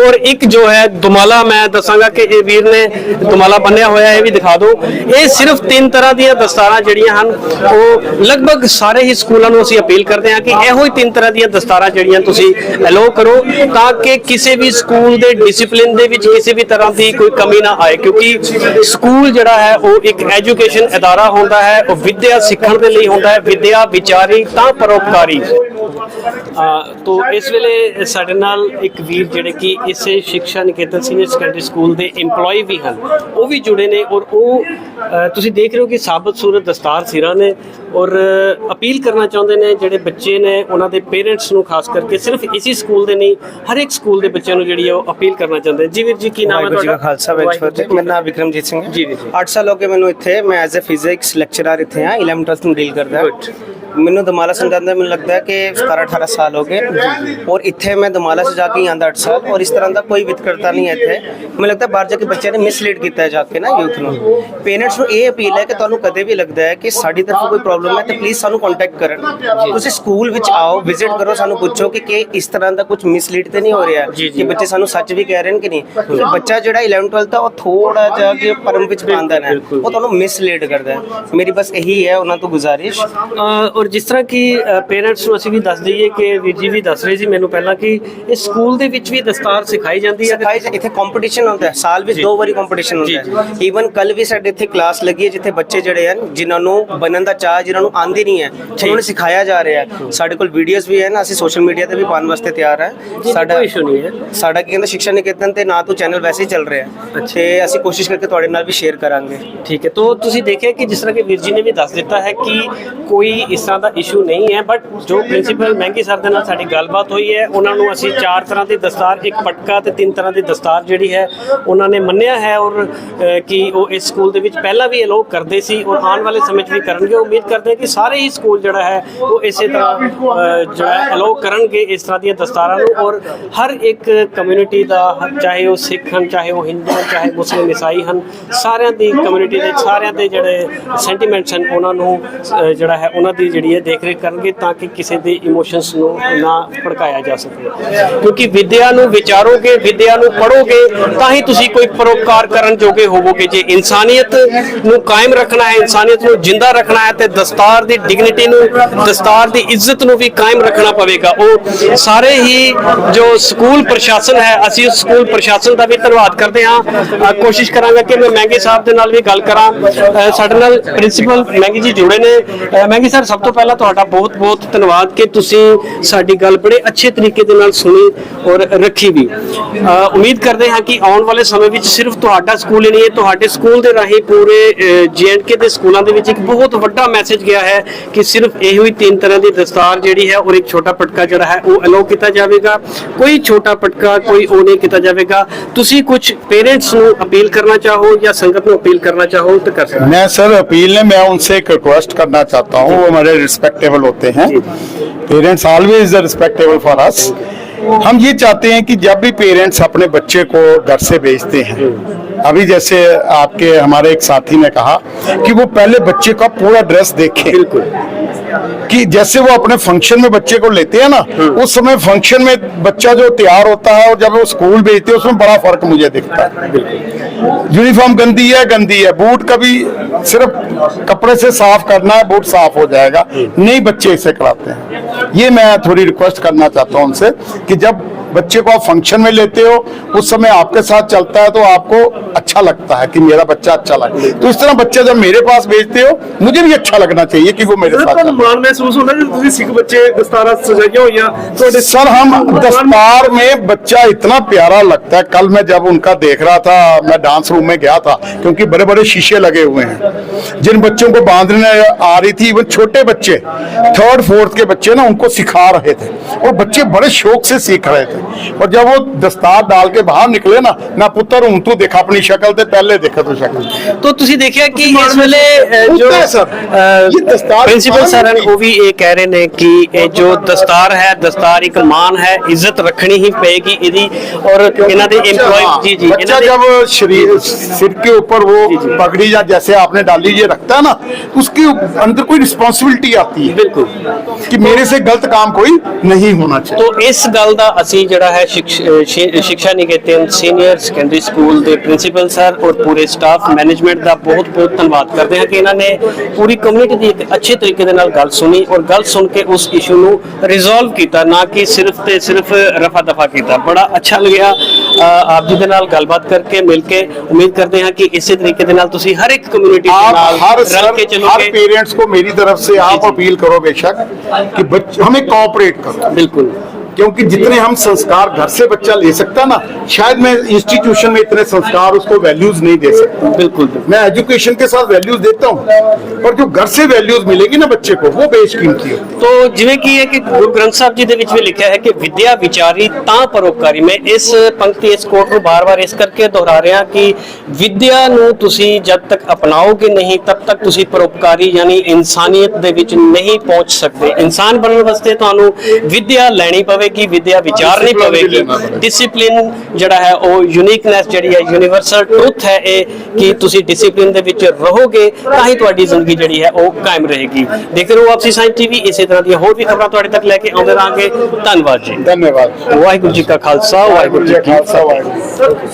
ਔਰ ਇੱਕ ਜੋ ਹੈ ਦੁਮਾਲਾ ਮੈਂ ਦੱਸਾਂਗਾ ਕਿ ਇਹ ਵੀਰ ਨੇ ਦੁਮਾਲਾ ਬੰਨਿਆ ਹੋਇਆ ਹੈ ਇਹ ਵੀ ਦਿਖਾ ਦਿਓ। ਇਹ ਸਿਰਫ ਤਿੰਨ ਤਰ੍ਹਾਂ ਦੀਆਂ ਦਸਤਾਰਾਂ ਜਿਹੜੀਆਂ ਹਨ ਉਹ ਲਗਭਗ ਸਾਰੇ ਹੀ ਸਕੂਲਾਂ ਨੂੰ ਅਸੀਂ ਅਪੀਲ ਕਰਦੇ ਹਾਂ ਕਿ ਇਹੋ ਹੀ ਤਿੰਨ ਤਰ੍ਹਾਂ ਦੀਆਂ ਦਸਤਾਰਾਂ ਜਿਹੜੀਆਂ ਤੁਸੀਂ ਅਲੋ ਕਰੋ ਤਾਂ ਕਿ ਕਿਸੇ ਵੀ ਸਕੂਲ ਦੇ ਡਿਸਪਲਿਨ ਦੇ ਵਿੱਚ ਕਿਸੇ ਵੀ ਤਰ੍ਹਾਂ ਦੀ ਕੋਈ ਕਮੀ ਨਾ ਆਏ, ਕਿਉਂਕਿ ਸਕੂਲ ਜਿਹੜਾ ਹੈ ਉਹ ਇੱਕ ਐਜੂਕੇਸ਼ਨ ਅਦਾਰਾ ਹੁੰਦਾ ਹੈ, ਉਹ ਵਿਦਿਆ ਸਿੱਖਣ ਦੇ ਲਈ ਹੁੰਦਾ ਹੈ, ਵਿਦਿਆ ਵਿਚਾਰੀ ਤਾਂ ਪਰੋਪਕਾਰੀ ਤੋ ਇਸ ਵੇਲੇ ਸਾਡੇ ਨਾਲ ਇੱਕ ਵੀਰ ਜਿਹੜੇ ਕਿ ਇਸੇ Sikhya Niketan senior secondary school ਦੇ EMPLOYE ਵੀ ਹਨ। ਉਹ ਵੀ ਜੁੜੇ ਨੇ ਔਰ ਉਹ ਤੁਸੀਂ ਦੇਖ ਰਹੇ ਹੋ ਕਿ ਸਾਬਤ ਸੂਰਤ ਦਸਤਾਰ ਸਿਰਾਂ ਨੇ ਔਰ ਅਪੀਲ ਕਰਨਾ ਚਾਹੁੰਦੇ ਨੇ ਜਿਹੜੇ ਬੱਚੇ ਨੇ ਉਹਨਾਂ ਦੇ ਪੇਰੈਂਟਸ ਨੂੰ ਖਾਸ ਕਰਕੇ ਸਿਰਫ ਇਸੇ ਸਕੂਲ ਦੇ ਨਹੀਂ ਹਰ ਇੱਕ ਸਕੂਲ ਦੇ ਬੱਚਿਆਂ ਨੂੰ ਜਿਹੜੀ ਹੈ ਉਹ ਅਪੀਲ ਕਰਨਾ ਚਾਹੁੰਦੇ। ਜੀ ਵੀਰ ਜੀ ਕੀ ਨਾਮ ਹੈ ਤੁਹਾਡਾ? ਖਾਲਸਾ ਫਤਿਹ। ਮੇਰਾ ਨਾਮ ਵਿਕਰਮਜੀਤ ਸਿੰਘ ਹੈ। ਜੀ, ਜੀ, ਜੀ। 8 ਸਾਲ ਹੋ ਗਏ ਮੈਨੂੰ ਇੱਥੇ ਮੈਂ ਐਜ਼ ਅ ਫਿਜ਼ਿਕਸ ਲੈਕਚਰਰ ਇੱਥੇ ਆ 11 12th ਨੂੰ ਡੀਲ ਕਰਦਾ। ਮੈਨੂੰ ਦਮਾਲਾ ਸੰਜਾਂਦਾ ਮੈਨੂੰ ਲੱਗਦਾ ਹੈ ਕਿ 17 18 ਸਾਲ ਹੋ ਗਏ ਔਰ ਇੱਥੇ ਮੈਂ ਦਮਾਲਾ ਸਜਾ ਕੇ ਹੀ ਆਂਦਾ 8 ਸਾਲ ਔਰ ਇਸ ਤਰ੍ਹਾਂ ਦਾ ਕੋਈ ਵਿਤਕਰਤਾ ਨਹੀਂ ਹੈ ਇੱਥੇ ਮੈਨੂੰ ਲੱਗਦਾ ਬਾਹਰ ਜਾ ਕੇ ਬੱਚਿਆਂ ਨੇ ਮਿਸਲੀਡ ਕੀਤਾ ਹੈ ਜਾ ਕੇ ਨਾ ਯੂਥ ਨੂੰ ਪੇਰੈਂਟਸ ਨੂੰ ਇਹ ਅਪੀਲ ਹੈ ਕਿ ਤੁਹਾਨੂੰ ਕਦੇ ਵੀ ਲੱਗਦਾ ਹੈ ਕਿ ਸਾਡੀ ਤਰਫੋਂ ਕੋਈ ਪ੍ਰੋਬਲਮ ਹੈ ਤੇ ਪਲੀਜ਼ ਸਾਨੂੰ ਕੰਟੈਕਟ ਕਰਨ ਤੁਸੀਂ ਸਕੂਲ ਵਿੱਚ ਆਓ ਵਿਜ਼ਿਟ ਕਰੋ ਸਾਨੂੰ ਪੁੱਛੋ ਕਿ ਕਿ ਇਸ ਤਰ੍ਹਾਂ ਦਾ ਕੁਝ ਮਿਸਲੀਡ ਤੇ ਨਹੀਂ ਹੋ ਰਿਹਾ ਕਿ ਬੱਚੇ ਸਾਨੂੰ ਸੱਚ ਵੀ ਕਹਿ ਰਹੇ ਨੇ ਕਿ ਨਹੀਂ ਬੱਚਾ ਜਿਹੜਾ 11 12th ਦਾ ਉਹ ਥੋੜਾ ਜਿਹਾ ਕਿ ਪਰਮ ਵਿੱਚ ਪਾਉਂਦਾ ਹੈ ਉਹ ਤੁਹਾਨੂੰ ਮਿਸਲੀਡ ਕਰਦਾ ਹੈ ਮੇਰੀ ਬਸ ਇਹੀ ਹੈ ਉਹਨਾਂ ਤੋਂ ਗੁਜ਼ਾਰਿਸ਼ ਔਰ ਜਿਸ ਤਰ੍ਹਾਂ ਕਿ ਪੇਰੈਂਟਸ ਨੂੰ ਅਸੀਂ ਵੀ ਦੱਸ ਦਈਏ ਕਿ ਵੀਰ ਜੀ ਵੀ ਦੱਸ ਰਹੇ ਸੀ ਮੈਨੂੰ ਪਹਿਲਾਂ ਕਿ ਇਹ ਸਕੂਲ ਦੇ ਵਿੱਚ ਵੀ ਦਸਤਾਰ ਸਿਖਾਈ ਜਾਂਦੀ ਹੈ ਸਿਖਾਈ ਇੱਥੇ ਕੰਪੀਟੀਸ਼ਨ ਹੁੰਦਾ ਹੈ। ਸਾਲ ਵਿੱਚ ਦੋ ਵਾਰੀ ਕੰਪੀਟੀਸ਼ਨ ਹੁੰਦਾ ਹੈ। ਈਵਨ ਕੱਲ ਵੀ ਸਾਡੇ ਇੱਥੇ ਕਲਾਸ ਲੱਗੀ ਹੈ ਜਿੱਥੇ ਬੱਚੇ ਜਿਹੜੇ ਹਨ ਜਿਨ੍ਹਾਂ ਨੂੰ ਬਣਨ ਦਾ ਚਾਹ ਜਿਨ੍ਹਾਂ ਨੂੰ ਆਂਦੀ ਨਹੀਂ ਹੈ ਉਹਨਾਂ ਨੂੰ ਸਿਖਾਇਆ ਜਾ ਰਿਹਾ ਹੈ। ਸਾਡੇ ਕੋਲ ਵੀਡੀਓਜ਼ ਵੀ ਹਨ ਅਸੀਂ ਸੋਸ਼ਲ ਮੀਡੀਆ ਤੇ ਵੀ ਪਾਉਣ ਵਾਸਤੇ ਤਿਆਰ ਹੈ। ਸਾਡਾ ਇਸ਼ੂ ਨਹੀਂ ਹੈ। ਸਾਡਾ ਕੀ ਕਹਿੰਦੇ ਸਿੱਖਿਆ ਨਿਕੇਤਨ ਤੇ ਨਾ ਤੋਂ ਚੈਨਲ ਵੈਸੇ ਹੀ ਚੱਲ ਰਿਹਾ ਤੇ ਅਸੀਂ ਕੋਸ਼ਿਸ਼ ਕਰਕੇ ਤੁਹਾਡੇ ਨਾਲ ਵੀ ਸ਼ੇਅਰ ਕਰਾਂਗੇ। ਠੀਕ ਹੈ ਤੋਂ ਤੁਸੀਂ ਦੇਖਿਆ ਕਿ ਜਿਸ ਤਰ੍ਹਾਂ ਕਿ ਵੀਰ ਜੀ ਨੇ ਵੀ ਦੱਸ ਦਿੱਤਾ ਹੈ ਕਿ ਕੋਈ ਇਸ ਤਰ੍ਹਾਂ ਦਾ ਇਸ਼ੂ ਨਹੀਂ ਹੈ ਬਟ ਜੋ ਪ੍ਰਿੰਸੀਪਲ ਮਹਿੰਗੀ ਸਰ ਦੇ ਨਾਲ ਸਾਡੀ ਗੱਲਬਾਤ ਹੋਈ ਹੈ। ਉਹਨਾਂ ਨੂੰ ਅਸੀਂ ਚਾਰ ਤਰ੍ਹਾਂ ਦੀ ਦਸਤਾਰ, ਇੱਕ ਪਟਕਾ ਤੇ ਤਿੰਨ ਤਰ੍ਹਾਂ ਦੀ ਦਸਤਾਰ ਜਿਹੜੀ ਹੈ, ਉਹਨਾਂ ਨੇ ਮੰਨਿਆ ਹੈ ਔਰ ਕਿ ਉਹ ਇਸ ਸਕੂਲ ਦੇ ਵਿੱਚ ਪਹਿਲਾਂ ਵੀ ਇਹ ਕਰਦੇ ਸੀ ਔਰ ਆਉਣ ਵਾਲੇ ਸਮੇਂ 'ਚ ਵੀ ਕਰਨਗੇ। ਉਮੀਦ ਕਰਦੇ ਕਿ ਸਾਰੇ ਹੀ ਸਕੂਲ ਜਿਹੜਾ ਹੈ, ਉਹ ਇਸੇ ਤਰ੍ਹਾਂ ਜਿਹੜਾ ਅਲੋ ਕਰਨਗੇ ਇਸ ਤਰ੍ਹਾਂ ਦੀਆਂ ਦਸਤਾਰਾਂ ਨੂੰ ਔਰ ਹਰ ਇੱਕ ਕਮਿਊਨਿਟੀ ਦਾ, ਚਾਹੇ ਉਹ ਸਿੱਖ ਹਨ, ਚਾਹੇ ਉਹ ਹਿੰਦੂ ਹਨ, ਚਾਹੇ ਮੁਸਲਿਮ, ਈਸਾਈ ਹਨ, ਸਾਰਿਆਂ ਦੀ ਕਮਿਊਨਿਟੀ ਦੇ, ਸਾਰਿਆਂ ਦੇ ਜਿਹੜੇ ਸੈਂਟੀਮੈਂਟਸ ਹਨ, ਉਹਨਾਂ ਨੂੰ ਜਿਹੜਾ ਹੈ, ਉਹਨਾਂ ਦੀ ਜਿਹੜੀ ਹੈ ਦੇਖ ਰੇਖ ਕਰਨਗੇ ਤਾਂ ਕਿ ਕਿਸੇ ਦੀ ਇਮੋਸ਼ਨਸ ਨੂੰ ਨਾ ਭੜਕਾਇਆ ਜਾ ਸਕੇ। ਕਿਉਂਕਿ ਵਿਦਿਆ ਨੂੰ ਵਿਚਾਰੋਗੇ, ਵਿਦਿਆ ਨੂੰ ਪੜੋਗੇ ਤਾਂ ਹੀ ਤੁਸੀਂ ਕੋਈ ਪਰੋਪਕਾਰ ਕਰਨ ਜੋਗੇ ਹੋਵੋਗੇ। ਜੇ ਇਨਸਾਨੀਅਤ ਨੂੰ ਕਾਇਮ ਰੱਖਣਾ ਹੈ, ਇਨਸਾਨੀਅਤ ਨੂੰ ਜਿੰਦਾ ਰੱਖਣਾ ਹੈ, ਤੇ ਦਸਤਾਰ ਦੀ ਡਿਗਨਿਟੀ ਨੂੰ, ਦਸਤਾਰ ਦੀ ਇੱਜ਼ਤ ਨੂੰ ਵੀ ਕਾਇਮ ਰੱਖਣਾ ਪਵੇਗਾ। ਉਹ ਸਾਰੇ ਹੀ ਜੋ ਸਕੂਲ ਪ੍ਰਸ਼ਾਸਨ ਹੈ, ਅਸੀਂ ਉਸ ਸਕੂਲ ਪ੍ਰਸ਼ਾਸਨ ਦਾ ਵੀ ਧੰਨਵਾਦ ਕਰਦੇ ਹਾਂ। ਕੋਸ਼ਿਸ਼ ਕਰਾਂਗਾ ਕਿ ਮੈਂ ਮਹਿੰਗੇ ਸਾਹਿਬ ਦੇ ਨਾਲ ਵੀ ਗੱਲ ਕਰਾਂ। ਸਾਡੇ ਨਾਲ ਪ੍ਰਿੰਸੀਪਲ ਮਹਿੰਗੀ ਜੀ ਜੁੜੇ ਨੇ। ਮਹਿੰਗੀ ਸਰ, ਸਭ ਤੋਂ ਪਹਿਲਾਂ ਤੁਹਾਡਾ ਬਹੁਤ ਬਹੁਤ ਧੰਨਵਾਦ ਕਿ ਤੁਸੀਂ ਸਾਡੀ ਗੱਲ ਬੜੇ ਅੱਛੇ ਤਰੀਕੇ ਦੇ ਨਾਲ ਸੁਣੀ ਔਰ ਰੱਖੀ ਵੀ ਅ, ਉਮੀਦ ਕਰਦੇ ਹਾਂ ਕਿ ਆਉਣ ਵਾਲੇ ਸਮੇਂ ਵਿੱਚ ਸਿਰਫ ਤੁਹਾਡਾ ਸਕੂਲ ਹੀ ਨਹੀਂ ਹੈ ਤੁਹਾਡੇ ਸਕੂਲ ਦੇ ਰਾਹੀਂ ਪੂਰੇ ਜੀਐਨਕੇ ਦੇ ਸਕੂਲਾਂ ਦੇ ਵਿੱਚ ਇੱਕ ਬਹੁਤ ਵੱਡਾ ਮੈਸੇਜ ਗਿਆ ਹੈ ਕਿ ਸਿਰਫ ਇਹੋ ਹੀ ਤਿੰਨ ਤਰ੍ਹਾਂ ਦੀ ਦਸਤਾਰ ਜਿਹੜੀ ਹੈ ਔਰ ਇੱਕ ਛੋਟਾ ਪਟਕਾ ਜਿਹੜਾ ਹੈ ਉਹ ਅਲੋ ਕੀਤਾ ਜਾਵੇਗਾ ਕੋਈ ਛੋਟਾ ਪਟਕਾ ਕੋਈ ਉਹ ਨਹੀਂ ਕੀਤਾ ਜਾਵੇਗਾ ਤੁਸੀਂ ਕੁਝ ਪੇਰੈਂਟਸ ਨੂੰ ਅਪੀਲ ਕਰਨਾ ਚਾਹੋ ਜਾਂ ਸੰਗਤ ਨੂੰ ਅਪੀਲ ਕਰਨਾ ਚਾਹੋ ਤਾਂ ਕਰ ਸਕਦੇ ਹੋ। मैं सर अपील ने मैं उनसे एक रिक्वेस्ट करना चाहता हूँ वो हमारे रिस्पेक्टेबल होते हैं parents always respectable for us हम ये चाहते हैं कि जब भी पेरेंट्स अपने बच्चे को घर से भेजते हैं अभी जैसे आपके हमारे एक साथी ने कहा कि वो पहले बच्चे का पूरा ड्रेस देखे। बिल्कुल। कि जैसे वो अपने फ़ंक्शन में बच्चे को लेते हैं ना उस समय फ़ंक्शन में बच्चा जो तैयार होता है और जब वो स्कूल भेजते हैं उसमें बड़ा फ़र्क मुझे दिखता है। यूनिफॉर्म गंदी है गंदी है। बूट कभी सिर्फ़ कपड़े से साफ़ करना है, बूट साफ़ हो जाएगा। नहीं, बच्चे इसे कराते हैं। ये मैं थोड़ी रिक्वेस्ट करना चाहता हूँ उनसे कि जब बच्चे को आप फंक्शन में लेते हो उस समय आपके साथ चलता है तो आपको अच्छा लगता है कि मेरा बच्चा अच्छा लगे तो इस तरह बच्चे जब मेरे पास भेजते हो मुझे भी अच्छा लगना चाहिए कि वो मेरे साथ ਤੁਹਾਨੂੰ चले। ਮਾਣ ਮਹਿਸੂਸ ਹੁੰਦਾ ਜਦੋਂ ਤੁਸੀਂ ਸਿੱਖ ਬੱਚੇ ਦਸਤਾਰਾਂ ਸਜਾਈਆਂ ਹੋਈਆਂ ਤੁਹਾਡੇ सर हम दस्तार में बच्चा इतना प्यारा लगता है कल मैं जब उनका देख रहा था मैं डांस रूम में गया था क्योंकि बड़े बड़े शीशे लगे हुए हैं जिन बच्चों को बांधने आ रही थी वो छोटे बच्चे थर्ड फोर्थ के बच्चे ना उनको सिखा रहे थे और बच्चे बड़े शौक से सीख रहे थे और जब वो दस्तार डाल के बाहर निकले ना ना पुत्र हूं तू देखा अपनी शक्ल ਤੇ ਪਹਿਲੇ ਦੇਖਾ ਤੂੰ ਸ਼ਕਲ तो ਤੁਸੀਂ ਦੇਖਿਆ ਕਿ ਇਸ ਵੇਲੇ ਅ, ਜੋ ਉੱਤੇ ਸਰ, ਅ, ਇਹ ਦਸਤਾਰ ਪ੍ਰਿੰਸੀਪਲ ਸਰ ਹਨ, ਉਹ ਵੀ ਇਹ ਕਹਿ ਰਹੇ ਨੇ ਕਿ ਇਹ ਜੋ ਦਸਤਾਰ ਹੈ ਦਸਤਾਰ ਇੱਕ ਮਾਨ ਹੈ ਇੱਜ਼ਤ ਰੱਖਣੀ ਹੀ ਪਏਗੀ ਇਹਦੀ ਔਰ ਇਹਨਾਂ ਦੇ एम्प्लॉय हाँ, ਜੀ जी बच्चा ਇਹਨਾਂ ਦੇ जब शरीर सिर के ऊपर वो पगड़ी या जैसे आपने डाली ये रखता है ना उसके अंदर कोई रिस्पॉन्सिबिलिटी आती है ਬਿਲਕੁਲ कि मेरे से गलत काम कोई नहीं होना चाहिए तो इस गल का असि ਜਿਹੜਾ ਹੈ Sikhya Niketan senior secondary school ਦੇ ਪ੍ਰਿੰਸੀਪਲ ਸਰ ਔਰ ਪੂਰੇ ਸਟਾਫ ਮੈਨੇਜਮੈਂਟ ਦਾ ਬਹੁਤ ਬਹੁਤ ਧੰਨਵਾਦ ਕਰਦੇ ਹਾਂ ਕਿ ਇਹਨਾਂ ਨੇ ਪੂਰੀ ਕਮਿਊਨਿਟੀ ਦੀ ਇੱਕ ਅੱਛੇ ਤਰੀਕੇ ਦੇ ਨਾਲ ਗੱਲ ਸੁਣੀ ਔਰ ਗੱਲ ਸੁਣ ਕੇ ਉਸ ਇਸ਼ੂ ਨੂੰ ਰਿਜ਼ੋਲਵ ਕੀਤਾ ਨਾ ਕਿ ਸਿਰਫ ਤੇ ਸਿਰਫ ਰਫਾ ਦਫਾ ਕੀਤਾ। ਬੜਾ ਅੱਛਾ ਲੱਗਿਆ। ਆਪ ਜੀ ਦੇ ਨਾਲ ਗੱਲਬਾਤ ਕਰਕੇ ਮਿਲ ਕੇ ਉਮੀਦ ਕਰਦੇ ਹਾਂ ਕਿ ਇਸੇ ਤਰੀਕੇ ਦੇ ਨਾਲ ਤੁਸੀਂ ਹਰ ਇੱਕ ਕਮਿਊਨਿਟੀ ਦੇ ਨਾਲ ਰਲ ਕੇ ਚਲੋਗੇ। ਹਰ पेरेंट्स को मेरी तरफ से आप अपील करो बेशक कि बच्चे हमें कॉपरेट करो बिल्कुल क्योंकि जितने हम संस्कार घर से बच्चा ले सकता ना शायद मैं इंस्टीट्यूशन में इतने संस्कार उसको वैल्यूज नहीं दे सकता। बिल्कुल मैं एजुकेशन के साथ वैल्यूज देता हूँ पर जो घर से वैल्यूज मिलेगी ना ਬੱਚੇ ਕੋ ਉਹ ਬੇਸ਼ਕੀਮਤੀ ਹੋ ਤੋ ਜਿਵੇਂ ਕੀ ਹੈ ਕਿ ਗੁਰੂ ਗ੍ਰੰਥ ਸਾਹਿਬ ਜੀ ਦੇ ਵਿੱਚ ਵੀ ਲਿਖਿਆ ਹੈ ਕਿ ਵਿਦਿਆ ਵਿਚਾਰੀ ਤਾਂ ਪਰੋਪਕਾਰੀ ਮੈਂ ਇਸ ਪੰਕਤੀ ਇਸ ਕੋਟ ਨੂੰ ਬਾਰ-ਬਾਰ ਇਸ ਕਰਕੇ ਦੁਹਰਾ ਰਿਹਾ ਕਿ ਵਿਦਿਆ ਨੂੰ ਤੁਸੀਂ ਜਦ ਤੱਕ ਅਪਣਾਓਗੇ ਨਹੀਂ ਤਦ ਤੱਕ ਤੁਸੀਂ ਪਰੋਪਕਾਰੀ ਯਾਨੀ ਇਨਸਾਨੀਅਤ ਦੇ ਵਿੱਚ ਨਹੀਂ ਪਹੁੰਚ ਸਕਦੇ ਇਨਸਾਨ ਬਣਨ ਵਾਸਤੇ ਤੁਹਾਨੂੰ ਵਿਦਿਆ ਲੈਣੀ ਪਵੇ ਪਵੇਗੀ ਵਿਦਿਆ ਵਿਚਾਰ ਨਹੀਂ ਪਵੇਗੀ। ਡਿਸਪਲਿਨ ਜਿਹੜਾ ਹੈ ਉਹ ਯੂਨੀਕਨੈਸ ਜਿਹੜੀ ਹੈ ਯੂਨੀਵਰਸਲ ਟਰੂਥ ਹੈ ਇਹ ਕਿ ਤੁਸੀਂ ਡਿਸਪਲਿਨ ਦੇ ਵਿੱਚ ਰਹੋਗੇ ਤਾਂ ਹੀ ਤੁਹਾਡੀ ਜ਼ਿੰਦਗੀ ਜਿਹੜੀ ਹੈ ਉਹ ਕਾਇਮ ਰਹੇਗੀ। ਦੇਖਦੇ ਰਹੋ ਆਪਸੀ ਸਾਇੰਸ ਟੀਵੀ ਇਸੇ ਤਰ੍ਹਾਂ ਦੀਆਂ ਹੋਰ ਵੀ ਖਬਰਾਂ ਤੁਹਾਡੇ ਤੱਕ ਲੈ ਕੇ ਆਉਂਦੇ ਰਹਾਂਗੇ। ਧੰਨਵਾਦ ਜੀ। ਧੰਨਵਾਦ। ਵਾਹਿਗੁਰੂ ਜੀ ਕਾ ਖਾਲਸਾ ਵਾਹਿਗੁਰੂ ਜੀ ਕੀ ਫਤਿਹ।